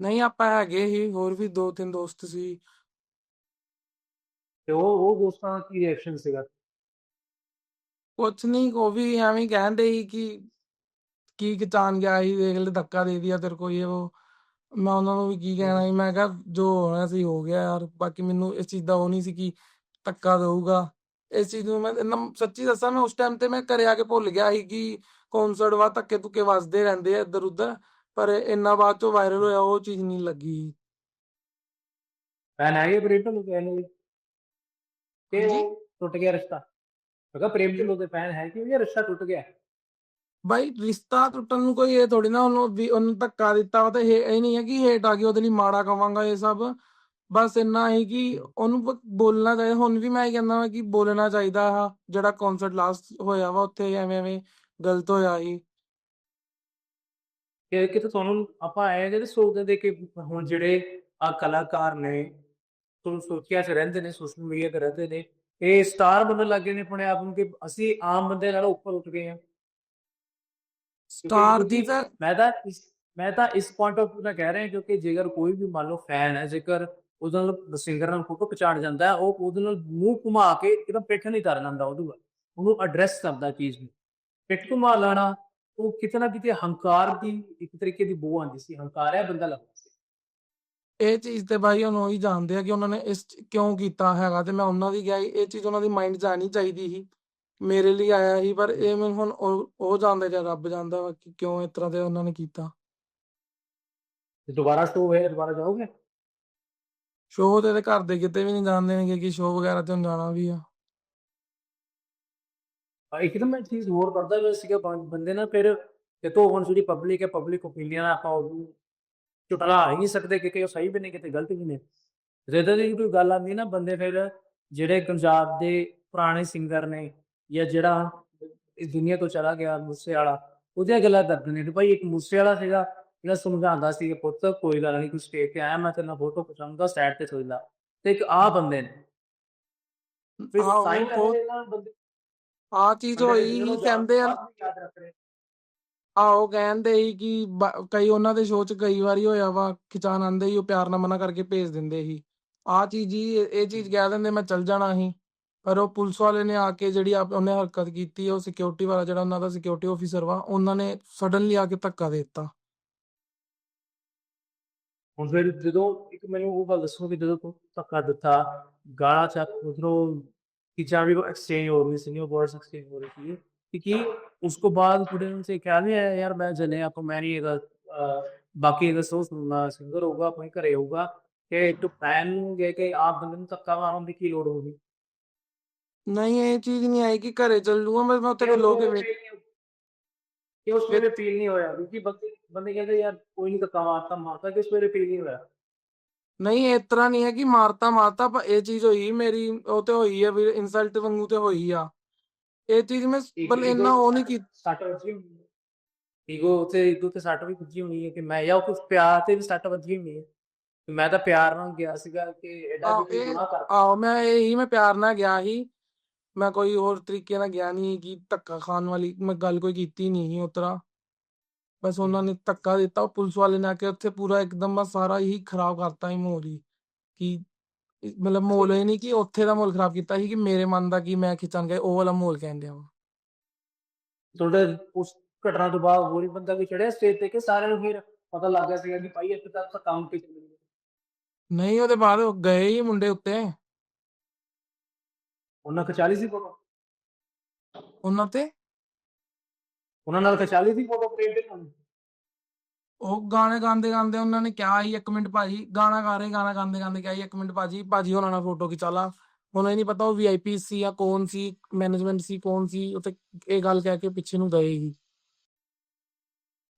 ਨਹੀਂ ਆਪਾਂ ਹੈਗੇ ਹੀ ਹੋਰ ਵੀ ਦੋ ਤਿੰਨ ਦੋਸਤ ਸੀ। ਤੇ ਉਹ ਉਹ ਦੋਸਤਾਂ ਦਾ ਕੀ ਰਿਐਕਸ਼ਨ ਸੀਗਾ? ਕੁਛ ਨਹੀਂ ਉਹ ਵੀ ਐਵੇਂ ਹੀ ਕਹਿੰਦੇ ਸੀ ਕਿ ਕੀ ਕਿਚਾਨ ਗਿਆ ਸੀ ਦੇਖ ਲੈ ਧੱਕਾ ਦੇ ਦਿਆ ਤੇਰੇ ਕੋ ਇਹ ਉਹ। ਮੈਂ ਉਹਨਾਂ ਨੂੰ ਵੀ ਕੀ ਕਹਿਣਾ ਸੀ ਮੈਂ ਕਿਹਾ ਜੋ ਹੋਣਾ ਸੀ ਹੋ ਗਿਆ ਯਾਰ ਬਾਕੀ ਮੈਨੂੰ ਇਸ ਚੀਜ਼ ਦਾ ਉਹ ਨਹੀਂ ਸੀ ਕਿ ਧੱਕਾ ਦਊਗਾ। ਇਸ ਚੀਜ਼ ਨੂੰ ਮੈਂ ਇੰਨਾ ਸੱਚੀ ਦੱਸਾਂ ਮੈਂ ਉਸ ਟਾਈਮ ਤੇ ਮੈਂ ਘਰੇ ਆ ਕੇ ਭੁੱਲ ਗਿਆ ਸੀ ਕਿ ਕੌਨਸਰਟ ਵਾ ਧੱਕੇ ਧੁੱਕੇ ਵੱਜਦੇ ਰਹਿੰਦੇ ਆ ਇੱਧਰ ਉੱਧਰ ਪਰ ਇੰਨਾ ਬਾਅਦ ਚੋਂ ਵਾਇਰਲ ਹੋਇਆ ਉਹ ਚੀਜ਼ ਨਹੀਂ ਲੱਗੀ। ਪ੍ਰੇਮ ਢਿੱਲੋਂ ਦੇ ਨੇ ਕਿ ਹਾਂਜੀ? ਉਹ ਟੁੱਟ ਗਿਆ ਰਿਸ਼ਤਾ। ਮੈਂ ਕਿਹਾ ਪ੍ਰੇਮ ਢਿੱਲੋਂ ਦੇ ਫੈਨ ਹੈ ਕਿ ਇਹ ਰਿਸ਼ਤਾ ਟੁੱਟ ਗਿਆ। ਬਾਈ ਰਿਸ਼ਤਾ ਟੁੱਟਣ ਨੂੰ ਕੋਈ ਇਹ ਥੋੜੀ ਨਾ ਉਹਨੂੰ ਵੀ ਉਹਨੂੰ ਧੱਕਾ ਦਿੱਤਾ ਵਾ ਤੇ ਇਹ ਇਹ ਨਹੀਂ ਹੈ ਕਿ ਹੇਟ ਆ ਗਈ ਉਹਦੇ ਲਈ ਮਾੜਾ ਕਵਾਂਗਾ ਇਹ ਸਭ। ਬਸ ਇੰਨਾ ਹੈ ਕਿ ਉਹਨੂੰ ਬ- ਬੋਲਣਾ ਚਾਹੀਦਾ। ਹੁਣ ਵੀ ਮੈਂ ਇਹ ਕਹਿੰਦਾ ਵਾਂ ਕਿ ਬੋਲਣਾ ਚਾਹੀਦਾ ਆ, ਜਿਹੜਾ ਕਨਸਰਟ ਲਾਸਟ ਹੋਇਆ ਵਾ ਉੱਥੇ ਐਵੇਂ ਐਵੇਂ ਗਲਤ ਹੋਇਆ ਸੀ। ਕਿ ਕਿਤੇ ਤੁਹਾਨੂੰ ਆਪਾਂ ਐ ਜਿਹੜੇ ਸੋਚਦੇ ਦੇ ਕਿ ਹੁਣ ਜਿਹੜੇ ਆ ਕਲਾਕਾਰ ਨੇ, ਤੁਹਾਨੂੰ ਸੋਚਿਆ ਚ ਰਹਿੰਦੇ ਨੇ ਸੋਸ਼ਲ ਮੀਡੀਆ ਤੇ ਰਹਿੰਦੇ ਨੇ, ਇਹ ਸਟਾਰ ਬਣਨ ਲੱਗੇ ਨੇ ਆਪਣੇ ਆਪ ਨੂੰ ਕਿ ਅਸੀਂ ਆਮ ਬੰਦੇ ਨਾਲੋਂ ਉੱਪਰ ਉੱਠ ਗਏ ਹਾਂ। ਸਟਾਰ ਦੀ ਤਾਂ ਮੈਂ ਤਾਂ ਇਸ ਮੈਂ ਤਾਂ ਇਸ ਪੁਆਇੰਟ ਆਫ View ਨਾਲ ਕਹਿ ਰਿਹਾ ਕਿਉਂਕਿ ਜੇਕਰ ਕੋਈ ਵੀ ਮੰਨ ਲਓ ਫੈਨ ਹੈ ਜੇਕਰ ਉਹਦੇ ਨਾਲ ਸਿੰਗਰ ਨਾਲ ਫੋਟੋ ਖਿਚਾਣ ਜਾਂਦਾ ਹੈ, ਉਹ ਉਹਦੇ ਨਾਲ ਮੂੰਹ ਘੁਮਾ ਕੇ ਇੱਕਦਮ ਪਿੱਠ ਨਹੀਂ ਕਰ ਲੈਂਦਾ ਉਹਦੇ ਉਹਨੂੰ ਐਡਰੈਸ ਕਰਦਾ ਚੀਜ਼ ਨੂੰ। ਪਿੱਠ ਘੁਮਾ ਲੈਣਾ ਉਹ ਕਿਤੇ ਨਾ ਕਿਤੇ ਹੰਕਾਰ ਦੀ ਇੱਕ ਤਰੀਕੇ ਦੀ ਬੋ ਆਉਂਦੀ ਸੀ ਹੰਕਾਰਿਆ ਬੰਦਾ ਲੱਗਦਾ ਸੀ। ਇਹ ਚੀਜ਼ ਤੇ ਬਾਈ ਹੁਣ ਉਹੀ ਜਾਣਦੇ ਆ ਕਿ ਉਹਨਾਂ ਨੇ ਇਸ ਕਿਉਂ ਕੀਤਾ ਹੈਗਾ ਤੇ ਮੈਂ ਉਹਨਾਂ ਦੀ ਗਿਆ ਇਹ ਚੀਜ਼ ਉਹਨਾਂ ਦੀ ਮਾਈਂਡ 'ਚ ਆਣੀ ਚਾਹੀਦੀ ਸੀ। ਮੇਰੇ ਲਈ ਆਇਆ ਸੀ ਪਰ ਇਹ ਮੈਨੂੰ ਹੁਣ ਉਹ ਉਹ ਜਾਣਦਾ ਜਾਂ ਰੱਬ ਜਾਣਦਾ ਵਾ ਕਿ ਕਿਉਂ ਇਸ ਤਰ੍ਹਾਂ ਦੇ ਉਹਨਾਂ ਨੇ ਕੀਤਾ। ਤੇ ਦੁਬਾਰਾ ਸ਼ੋ ਹੋਏ ਦੁਬਾਰਾ ਜਾਓਗੇ? ਸ਼ੋਅ ਤੇ ਇਹਦੇ ਘਰ ਦੇ ਕਿਤੇ ਵੀ ਨਹੀਂ ਜਾਣਦੇ ਨੇ ਕਿ ਸ਼ੋਅ ਵਗੈਰਾ ਤੇ ਹੁਣ ਜਾਣਾ ਵੀ ਆ। ਆ ਇੱਕਦਮ ਮੈਂ ਚੀਜ਼ ਹੋਰ ਕਰਦਾ ਹੋਇਆ ਸੀਗਾ ਬੰਦੇ ਨਾ ਫਿਰ ਜਦੋਂ ਹੁਣ ਜਿਹੜੀ ਪਬਲਿਕ ਹੈ ਪਬਲਿਕ ਓਪੀਨੀਅਨ ਆਪਾਂ ਉਹਨੂੰ ਝੁਟਲਾ ਹੀ ਨਹੀਂ ਸਕਦੇ ਕਿ ਉਹ ਸਹੀ ਵੀ ਨੇ ਕਿਤੇ ਗਲਤ ਵੀ ਨੇ। ਜਦੋਂ ਦੀ ਕੋਈ ਗੱਲ ਆਉਂਦੀ ਨਾ ਬੰਦੇ ਫਿਰ ਜਿਹੜੇ ਪੰਜਾਬ ਦੇ ਪੁਰਾਣੇ ਸਿੰਗਰ ਨੇ ਜਾਂ ਜਿਹੜਾ ਇਸ ਦੁਨੀਆ ਤੋਂ ਚਲਾ ਗਿਆ ਮੂਸੇ ਵਾਲਾ ਉਹਦੀਆਂ ਗੱਲਾਂ ਕਰਦੇ ਨੇ ਭਾਈ ਇੱਕ ਮੂਸੇ ਵਾਲਾ ਸੀਗਾ ਜਿਹੜਾ ਸਮਝਾਉਂਦਾ ਸੀ ਕਿ ਪੁੱਤ ਕੋਈ ਗੱਲ ਨਹੀਂ ਤੂੰ ਸਟੇਜ ਤੇ ਆਇਆ ਮੈਂ ਤੇਰੇ ਨਾਲ ਫੋਟੋ ਖਿਚਾਉਂਗਾ ਸਾਈਡ ਤੇ ਸੋਈ ਲਾ। ਤੇ ਇੱਕ ਆ ਬੰਦੇ ਨੇ। ਫਿਰ ਆ ਚੀਜ਼ ਹੋਈ ਹੀ ਕਹਿੰਦੇ ਆ ਆਹੋ ਕਹਿੰਦੇ ਸੀ ਕਿ ਕਈ ਉਹਨਾਂ ਦੇ ਸ਼ੋਅ 'ਚ ਕਈ ਵਾਰੀ ਹੋਇਆ ਵਾ ਖਿਚਾਣ ਆਂਦੇ ਸੀ ਉਹ ਪਿਆਰ ਨਾਲ ਮਨਾ ਕਰਕੇ ਭੇਜ ਦਿੰਦੇ ਸੀ। ਆ ਚੀਜ਼ ਹੀ ਇਹ ਚੀਜ਼ ਕਹਿ ਦਿੰਦੇ ਮੈਂ ਚੱਲ ਜਾਣਾ ਸੀ। ਪਰ ਉਹ ਪੁਲਿਸ ਵਾਲੇ ਨੇ ਆ ਕੇ ਜਿਹੜੀ ਆਪ ਉਹਨੇ ਹਰਕਤ ਕੀਤੀ ਉਹ ਸਿਕਿਉਰਿਟੀ ਵਾਲਾ ਜਿਹੜਾ ਉਹਨਾਂ ਦਾ ਸਿਕਿਉਰਿਟੀ ਆਫੀਸਰ ਵਾ ਉਹਨਾਂ ਨੇ ਸਡਨਲੀ ਆ ਕੇ ਧੱਕਾ ਦੇ ਦਿੱਤਾ ਹੁਣ ਫਿਰ ਜਦੋਂ ਇੱਕ ਮੈਨੂੰ ਉਹ ਗੱਲ ਦੱਸੋ ਕਿ ਜਦੋਂ ਤੂੰ ਧੱਕਾ ਦਿੱਤਾ ਗਾਲਾਂ ਚੱਕ ਉਧਰੋਂ ਕਿਚਾ ਵੀ ਐਕਸਚੇਂਜ ਹੋ ਰਹੀ ਸੀ ਵਰਡਸ ਐਕਸਚੇਂਜ ਹੋ ਰਹੀ ਸੀ कि कि उसको बाद फिर उनसे क्या नहीं आया यार मैं जने आपको मैं नहीं अगर अ, बाकी अगर सो सुनना सिंगर होगा अपने घरे होगा कि एक तो फैन गए कि आप बंदे ਨੂੰ ਧੱਕਾ ਮਾਰਨ ਦੀ ਕੀ ਲੋੜ ਇਹ ਚੀਜ਼ ਨਹੀਂ ਆਈ ਕਿ ਘਰੇ ਚੱਲ ਜੂਗਾ ਮੈਂ ਮੈਂ ਉੱਥੇ ਖਲੋ ਕੇ ਵੇਖ ਕਿ ਉਸ ਵੇਲੇ ਫੀਲ ਨਹੀਂ ਹੋਇਆ ਕਿਉਂਕਿ ਬੰਦੇ ਬੰਦੇ ਕਹਿੰਦੇ ਯਾਰ ਕੋਈ ਨਹੀਂ ਧੱਕਾ ਮਾਰਤਾ ਮਾਰਤਾ ਕਿ ਉਸ ਵੇਲੇ ਫੀਲ ਨਹੀਂ ਹੋਇਆ। ਨਹੀਂ ਇਸ ਤਰ੍ਹਾਂ ਨਹੀਂ ਹੈ ਕਿ ਮਾਰਤਾ ਮਾਰਤਾ ਪਰ ਇਹ ਚੀਜ਼ ਹੋਈ ਮੇਰੀ ਉਹ ਤੇ ਹੋਈ ਆ ਵੀ ਇਨਸਲਟ ਵਾਂਗੂ ਤੇ ਹੋਈ ਆ। ਇਹ ਚੀਜ਼ ਮੈਂ ਬਲ ਇੰਨਾ ਉਹ ਨਹੀਂ ਕੀਤੀ ਸੱਟ ਵੱਜੀ ਹੈ। ਈਗੋ ਤੇ ਈਗੋ ਤੇ ਸੱਟ ਵੀ ਵੱਜੀ ਹੋਣੀ ਹੈ ਕਿ ਮੈਂ ਜਾਂ ਕੁਝ ਪਿਆਰ ਤੇ ਵੀ ਸੱਟ ਵੱਜੀ ਹੋਣੀ ਹੈ। ਮੈਂ ਤਾਂ ਪਿਆਰ ਨਾਲ ਗਿਆ ਸੀਗਾ ਕਿ ਐਡਾ ਵੀ ਗੁਨਾਹ ਕਰ ਆਹੋ ਮੈਂ ਇਹੀ ਮੈਂ ਪਿਆਰ ਨਾਲ ਗਿਆ ਸੀ। ਮੈਂ ਕੋਈ ਹੋਰ ਤਰੀਕੇ ਨਾਲ ਗਿਆ ਨਹੀਂ ਕਿ ਧੱਕਾ ਖਾਣ ਵਾਲੀ ਮੈਂ ਗੱਲ ਕੋਈ ਕੀਤੀ ਨਹੀਂ ਸੀ ਉਸ ਤਰ੍ਹਾਂ। ਬਸ ਉਹਨਾਂ ਨੇ ਧੱਕਾ ਦਿੱਤਾ ਉਹ ਪੁਲਿਸ ਵਾਲੇ ਨੇ ਆ ਕੇ ਉੱਥੇ ਪੂਰਾ ਇੱਕਦਮ ਬਸ ਸਾਰਾ ਹੀ ਖਰਾਬ ਕਰਤਾ ਹੀ ਮਾਹੌਲ ਹੀ ਕਿ ਮਤਲਬ ਮਾਹੌਲ ਇਹ ਨਹੀਂ ਕਿ ਉੱਥੇ ਦਾ ਮਾਹੌਲ ਖਰਾਬ ਕੀਤਾ ਸੀ ਕਿ ਮੇਰੇ ਮਨ ਦਾ ਕਿ ਮੈਂ ਖਿੱਚਣ ਗਿਆ ਉਹ ਵਾਲਾ ਮਾਹੌਲ ਕਹਿੰਦੇ ਆ ਤੁਹਾਡੇ ਉਸ ਘਟਨਾ ਤੋਂ ਬਾਅਦ ਹੋਰ ਹੀ ਬੰਦਾ ਕੋਈ ਚੜਿਆ ਸਟੇਜ ਤੇ ਕਿ ਸਾਰਿਆਂ ਨੂੰ ਫਿਰ ਪਤਾ ਲੱਗ ਗਿਆ ਸੀਗਾ ਕਿ ਭਾਈ ਇੱਥੇ ਤਾਂ ਕੰਮ ਗਿਆ ਨਹੀਂ ਉਹਦੇ ਬਾਅਦ ਗਏ ਹੀ ਮੁੰਡੇ ਉੱਤੇ। ਉਹਨਾਂ ਖਿਚਾ ਲਈ ਸੀ ਫੋਟੋ ਉਹਨਾਂ ਤੇ? ਉਹਨਾਂ ਨਾਲ ਖਿਚਾ ਲਈ ਸੀ ਫੋਟੋ ਤੇ ਤੁਹਾਨੂੰ ਉਹ ਗਾਣੇ ਗਾਉਂਦੇ ਗਾਉਂਦੇ ਉਹਨਾਂ ਨੇ ਕਿਹਾ ਸੀ ਇੱਕ ਮਿੰਟ ਭਾਜੀ ਗਾਣਾ ਗਾ ਰਹੇ ਗਾਣਾ ਗਾਉਂਦੇ ਗਾਉਂਦੇ ਕਿਹਾ ਸੀ ਇੱਕ ਮਿੰਟ ਭਾਜੀ ਭਾਜੀ ਉਹਨਾਂ ਨਾਲ ਫੋਟੋ ਖਿਚਾ ਲਾ। ਹੁਣ ਇਹ ਨਹੀਂ ਪਤਾ ਉਹ ਵੀਆਈਪੀ ਸੀ ਜਾਂ ਕੌਣ ਸੀ ਮੈਨੇਜਮੈਂਟ ਸੀ ਕੌਣ ਸੀ ਉੱਥੇ ਇਹ ਗੱਲ ਕਹਿ ਕੇ ਪਿੱਛੇ ਨੂੰ ਗਏ ਸੀ।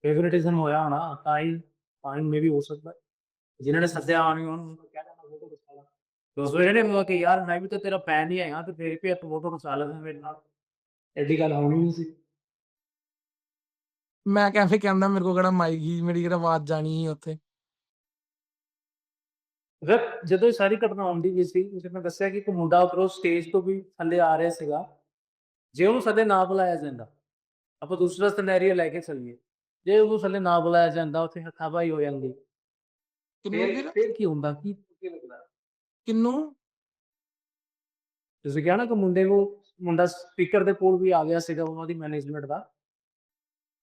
ਫੇਵਰਿਟਿਜ਼ਮ ਹੋਇਆ ਹੋਣਾ ਤਾਂ ਹੀ ਤਾਂ ਹੀ ਮੇਬੀ ਹੋ ਸਕਦਾ। ਹੈ। ਜਿਨ੍ਹਾਂ ਨੇ ਸੱਦਿਆ ਆਣੀ ਉਹਨੂੰ ਕਹਿ ਦੋਸਤੋ ਜਿਹੜੇ ਨੇ ਕਿ ਯਾਰ ਮੈਂ ਵੀ ਤਾਂ ਤੇਰਾ ਫੈਨ ਹੀ ਹੈਗਾ ਤੇ ਫੇਰ ਵੀ ਤੂੰ ਫੋਟੋ ਖਿਚਾ ਲੈ ਮੇਰੇ ਨਾਲ। ਐਡੀ ਗੱਲ ਹੋਣੀ ਨਹੀਂ ਸੀ। ਮੈਂ ਕਿਵੇਂ ਕਹਿੰਦਾ ਮੇਰੇ ਕੋਲ ਕਿਹੜਾ ਮਾਈਕ ਸੀ ਮੇਰੀ ਕਿਹੜਾ ਆਵਾਜ਼ ਜਾਣੀ ਸੀ ਉੱਥੇ। ਫਿਰ ਜਦੋਂ ਇਹ ਸਾਰੀ ਘਟਨਾ ਹੁੰਦੀ ਵੀ ਸੀ ਤੁਸੀਂ ਮੈਂ ਦੱਸਿਆ ਕਿ ਇੱਕ ਮੁੰਡਾ ਉੱਪਰੋਂ ਸਟੇਜ ਤੋਂ ਵੀ ਥੱਲੇ ਆ ਰਿਹਾ ਸੀਗਾ। ਜੇ ਉਹਨੂੰ ਥੱਲੇ ਨਾ ਬੁਲਾਇਆ ਜਾਂਦਾ ਆਪਾਂ ਦੂਸਰਾ ਸਿਨੈਰੀਓ ਲੈ ਕੇ ਚੱਲੀਏ। ਜੇ ਉਹਨੂੰ ਥੱਲੇ ਨਾ ਬੁਲਾਇਆ ਜਾਂਦਾ ਉੱਥੇ ਹੱਥਾਬਾਈ ਹੋ ਜਾਂਦੀ। ਕਿੰਨੂੰ ਫਿਰ ਕੀ ਹੁੰਦਾ? ਕੀ ਕੀ ਲੱਗਦਾ ਕਿੰਨੂੰ? ਤੁਸੀਂ ਕਿਹਾ ਨਾ ਕਿ ਮੁੰਡੇ ਨੂੰ ਮੁੰਡਾ ਸਪੀਕਰ ਦੇ ਕੋਲ ਵੀ ਆ ਗਿਆ ਸੀਗਾ ਉਹਨਾਂ ਦੀ ਮੈਨੇਜਮੈਂਟ ਦਾ।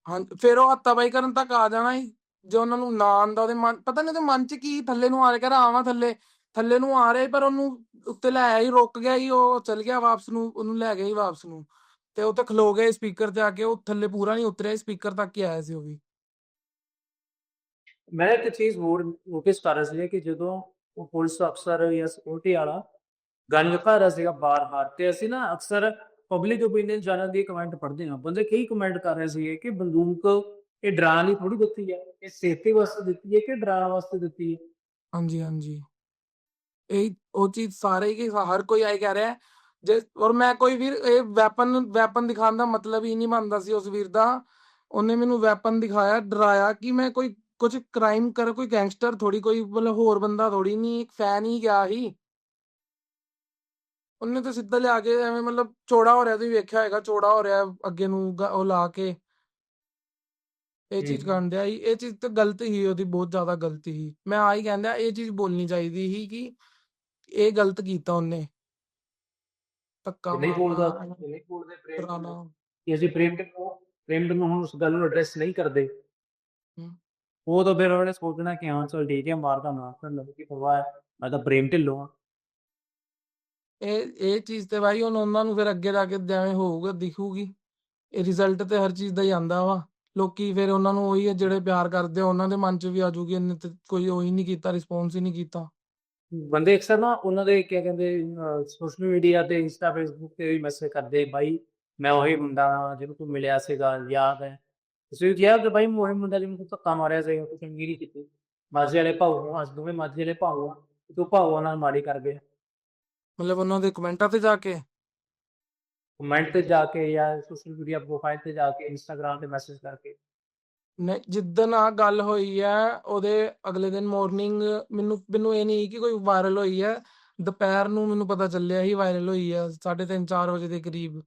ਹਾਂ ਫਿਰ ਉਹ ਹੱਤਾਬਾਈ ਕਰਨ ਤੱਕ ਆ ਜਾਣਾ ਹੀ ਜੇ ਉਹਨਾਂ ਨੂੰ ਨਾ ਆਂਦਾ ਉਹਦੇ ਮਨ ਪਤਾ ਨਹੀਂ ਉਹਦੇ ਮਨ 'ਚ ਕੀ ਥੱਲੇ ਨੂੰ ਆ ਰਿਹਾ ਕਰ ਆਵਾਂ ਥੱਲੇ ਥੱਲੇ ਨੂੰ ਆ ਰਿਹਾ ਪਰ ਉਹਨੂੰ ਉੱਤੇ ਲੈ ਆਇਆ ਹੀ ਰੁਕ ਗਿਆ ਹੀ ਉਹ ਚਲ ਗਿਆ ਵਾਪਸ ਨੂੰ ਉਹਨੂੰ ਲੈ ਗਿਆ ਹੀ ਵਾਪਸ ਨੂੰ। ਤੇ ਉਹ ਤੇ ਖਲੋ ਗਏ ਸਪੀਕਰ ਤੇ ਆ ਕੇ ਉਹ ਥੱਲੇ ਪੂਰਾ ਨਹੀਂ ਉਤਰਿਆ ਸਪੀਕਰ ਤੱਕ ਹੀ ਆਇਆ ਸੀ ਉਹ ਵੀ। ਮੈਂ ਇੱਕ ਚੀਜ਼ ਹੋਰ ਨੋਟਿਸ ਕਰ ਰਿਹਾ ਸੀ ਕਿ ਜਦੋਂ ਉਹ ਪੁਲਿਸ ਅਫਸਰ ਜਾਂ ਸਿਕਿਉਰਿਟੀ ਵਾਲਾ ਗੱਲ ਕਰ ਰਿਹਾ ਸੀਗਾ ਬਾਰ-ਬਾਰ ਤੇ ਅਸੀਂ ਨਾ ਅਕਸਰ ਪਬਲਿਕ ਓਪੀਨੀਅਨ ਜਾਣਨ ਦੀ ਕਮੈਂਟ ਪੜ੍ਹਦੇ ਹਾਂ। ਬੰਦੇ ਕਈ ਕਮੈਂਟ ਕਰ ਰਹੇ ਸੀ ਕਿ ਬੰਦੂਕ ਇਹ ਡਰਾਉਣ ਲਈ ਥੋੜੀ ਦਿੱਤੀ ਹੈ, ਇਹ ਸੇਫਟੀ ਵਾਸਤੇ ਦਿੱਤੀ ਹੈ ਕਿ ਡਰਾਉਣ ਵਾਸਤੇ ਦਿੱਤੀ ਹੈ? ਹਾਂਜੀ ਹਾਂਜੀ। ਇਹ ਉਹ ਚੀਜ਼ ਸਾਰੇ ਹੀ ਹਰ ਕੋਈ ਆਈ ਕਹਿ ਰਿਹਾ ਹੈ। ਜੇ ਔਰ ਮੈਂ ਕੋਈ ਵੀਰ ਇਹ ਵੈਪਨ ਵੈਪਨ ਦਿਖਾਉਣ ਦਾ ਮਤਲਬ ਹੀ ਨਹੀਂ ਬਣਦਾ ਸੀ ਉਸ ਵੀਰ ਦਾ। ਉਹਨੇ ਮੈਨੂੰ ਵੈਪਨ ਦਿਖਾਇਆ, ਡਰਾਇਆ ਕਿ ਮੈਂ ਕੋਈ ਕੁਝ ਕ੍ਰਾਈਮ ਕਰ ਕੋਈ ਗੈਂਗਸਟਰ ਥੋੜੀ ਕੋਈ ਮਤਲਬ ਹੋਰ ਬੰਦਾ ਥੋੜੀ ਨਹੀਂ ਇੱਕ ਫੈਨ ਹੀ ਗਿਆ ਸੀ। ਉਹਨੇ ਤਾਂ ਸਿੱਧਾ ਲਿਆ ਕੇ ਐਵੇਂ ਮਤਲਬ ਚੌੜਾ ਹੋ ਰਿਹਾ ਤੁਸੀਂ ਵੇਖਿਆ ਹੋਏਗਾ ਚੌੜਾ ਹੋ ਰਿਹਾ ਅੱਗੇ ਨੂੰ ਗ- ਉਹ ਲਾ ਕੇ। ਇਹ ਚੀਜ਼। ਕਰਨ ਡਿਆ ਸੀ। ਇਹ ਚੀਜ਼ ਤਾਂ ਗਲਤ ਹੀ ਉਹਦੀ ਬਹੁਤ ਜ਼ਿਆਦਾ ਗਲਤ ਹੀ ਮੈਂ ਆ ਹੀ ਕਹਿੰਦਾ ਇਹ ਚੀਜ਼ ਬੋਲਣੀ ਚਾਹੀਦੀ ਸੀ ਕਿ ਇਹ ਗਲਤ ਕੀਤਾ ਉਹਨੇ। ਧੱਕਾ ਨਹੀਂ ਬੋਲਦਾ ਮਾਰਨਾ, ਨਹੀਂ ਬੋਲਦੇ ਪ੍ਰੇਮ। ਕਿ ਅਸੀਂ ਪ੍ਰੇਮ ਨੂੰ ਪ੍ਰੇਮ ਨੂੰ ਹੁਣ ਉਸ ਗੱਲ ਨੂੰ ਐਡਰੈਸ ਨਹੀਂ ਕਰਦੇ। ਹਮ। ਉਹ ਤਾਂ ਫਿਰ ਉਹਨੇ ਸੋਚਣਾ ਕਿ ਹਾਂ ਚਲ ਠੀਕ ਹੈ ਮਾਰਦਾ ਨਾ ਕਰ ਲਓ ਕੀ ਪਰਵਾਹ ਹੈ ਮੈਂ ਤਾਂ ਪ੍ਰੇਮ ਢਿੱਲੋਂ ਹਾਂ ਇਹ ਇਹ ਚੀਜ਼ ਤੇ ਬਾਈ ਹੁਣ ਉਹਨਾਂ ਨੂੰ ਫਿਰ ਅੱਗੇ ਜਾ ਕੇ ਜਿਵੇਂ ਹੋਊਗਾ ਦਿਖੂਗੀ ਇਹ ਰਿਜ਼ਲਟ ਤੇ ਹਰ ਚੀਜ਼ ਦਾ ਹੀ ਆਂਦਾ ਵਾ ਲੋਕੀ ਫਿਰ ਉਹਨਾਂ ਨੂੰ ਉਹੀ ਆ ਜਿਹੜੇ ਪਿਆਰ ਕਰਦੇ ਆ ਉਹਨਾਂ ਦੇ ਮਨ 'ਚ ਵੀ ਆ ਜੂਗੀ ਇਹਨੇ ਤੇ ਕੋਈ ਉਹੀ ਨਹੀਂ ਕੀਤਾ ਰਿਸਪੌਂਸ ਹੀ ਨਹੀਂ ਕੀਤਾ ਬੰਦੇ ਅਕਸਰ ਨਾ ਉਹਨਾਂ ਦੇ ਕੀ ਕਹਿੰਦੇ ਸੋਸ਼ਲ ਮੀਡੀਆ ਤੇ ਇੰਸਟਾ ਫੇਸਬੁੱਕ ਤੇ ਵੀ ਮੈਸੇਜ ਕਰਦੇ ਬਾਈ ਮੈਂ ਉਹੀ ਮੁੰਡਾ ਜਿਹਨੂੰ ਤੂੰ ਮਿਲਿਆ ਸੀਗਾ ਯਾਦ ਹੈ ਤੁਸੀਂ ਕਿਹਾ ਕਿ ਬਾਈ ਮੈਂ ਉਹੀ ਮੁੰਡਾ ਜਿਹਨੂੰ ਤੂੰ ਧੱਕਾ ਮਾਰਿਆ ਸੀਗਾ ਤੂੰ ਚੰਗੀ ਨਹੀਂ ਕੀਤੀ ਮਾਝੇ ਵਾਲੇ ਭਾਊ ਨੂੰ ਅੱਜ ਦੋਵੇਂ ਮਾਝੇ ਵਾਲੇ ਭਾਊ ਆ ਤੇ ਭਾਊ ਨਾਲ ਮਾੜੀ ਕਰ ਗਿਆ ਮਤਲਬ ਉਹਨਾਂ ਦੇ ਕਮੈਂਟਾਂ ਤੇ ਜਾ ਕੇ ਕਮੈਂਟ ਤੇ ਜਾ ਕੇ ਜਾਂ ਸੋਸ਼ਲ ਮੀਡੀਆ ਪ੍ਰੋਫਾਈਲ ਤੇ ਜਾ ਕੇ ਇੰਸਟਾਗ੍ਰam ਤੇ ਮੈਸੇਜ ਕਰਕੇ ਨਹੀਂ ਜਿੱਦਣ ਆ ਗੱਲ ਹੋਈ ਹੈ ਉਹਦੇ ਅਗਲੇ ਦਿਨ ਮਾਰਨਿੰਗ ਮੈਨੂੰ ਮੈਨੂੰ ਇਹ ਨਹੀਂ ਕਿ ਕੋਈ ਵਾਇਰਲ ਹੋਈ ਹੈ ਦੁਪਹਿਰ ਨੂੰ ਮੈਨੂੰ ਪਤਾ ਚੱਲਿਆ ਹੀ ਵਾਇਰਲ ਹੋਈ ਹੈ 3:30 4 ਵਜੇ ਦੇ ਕਰੀਬ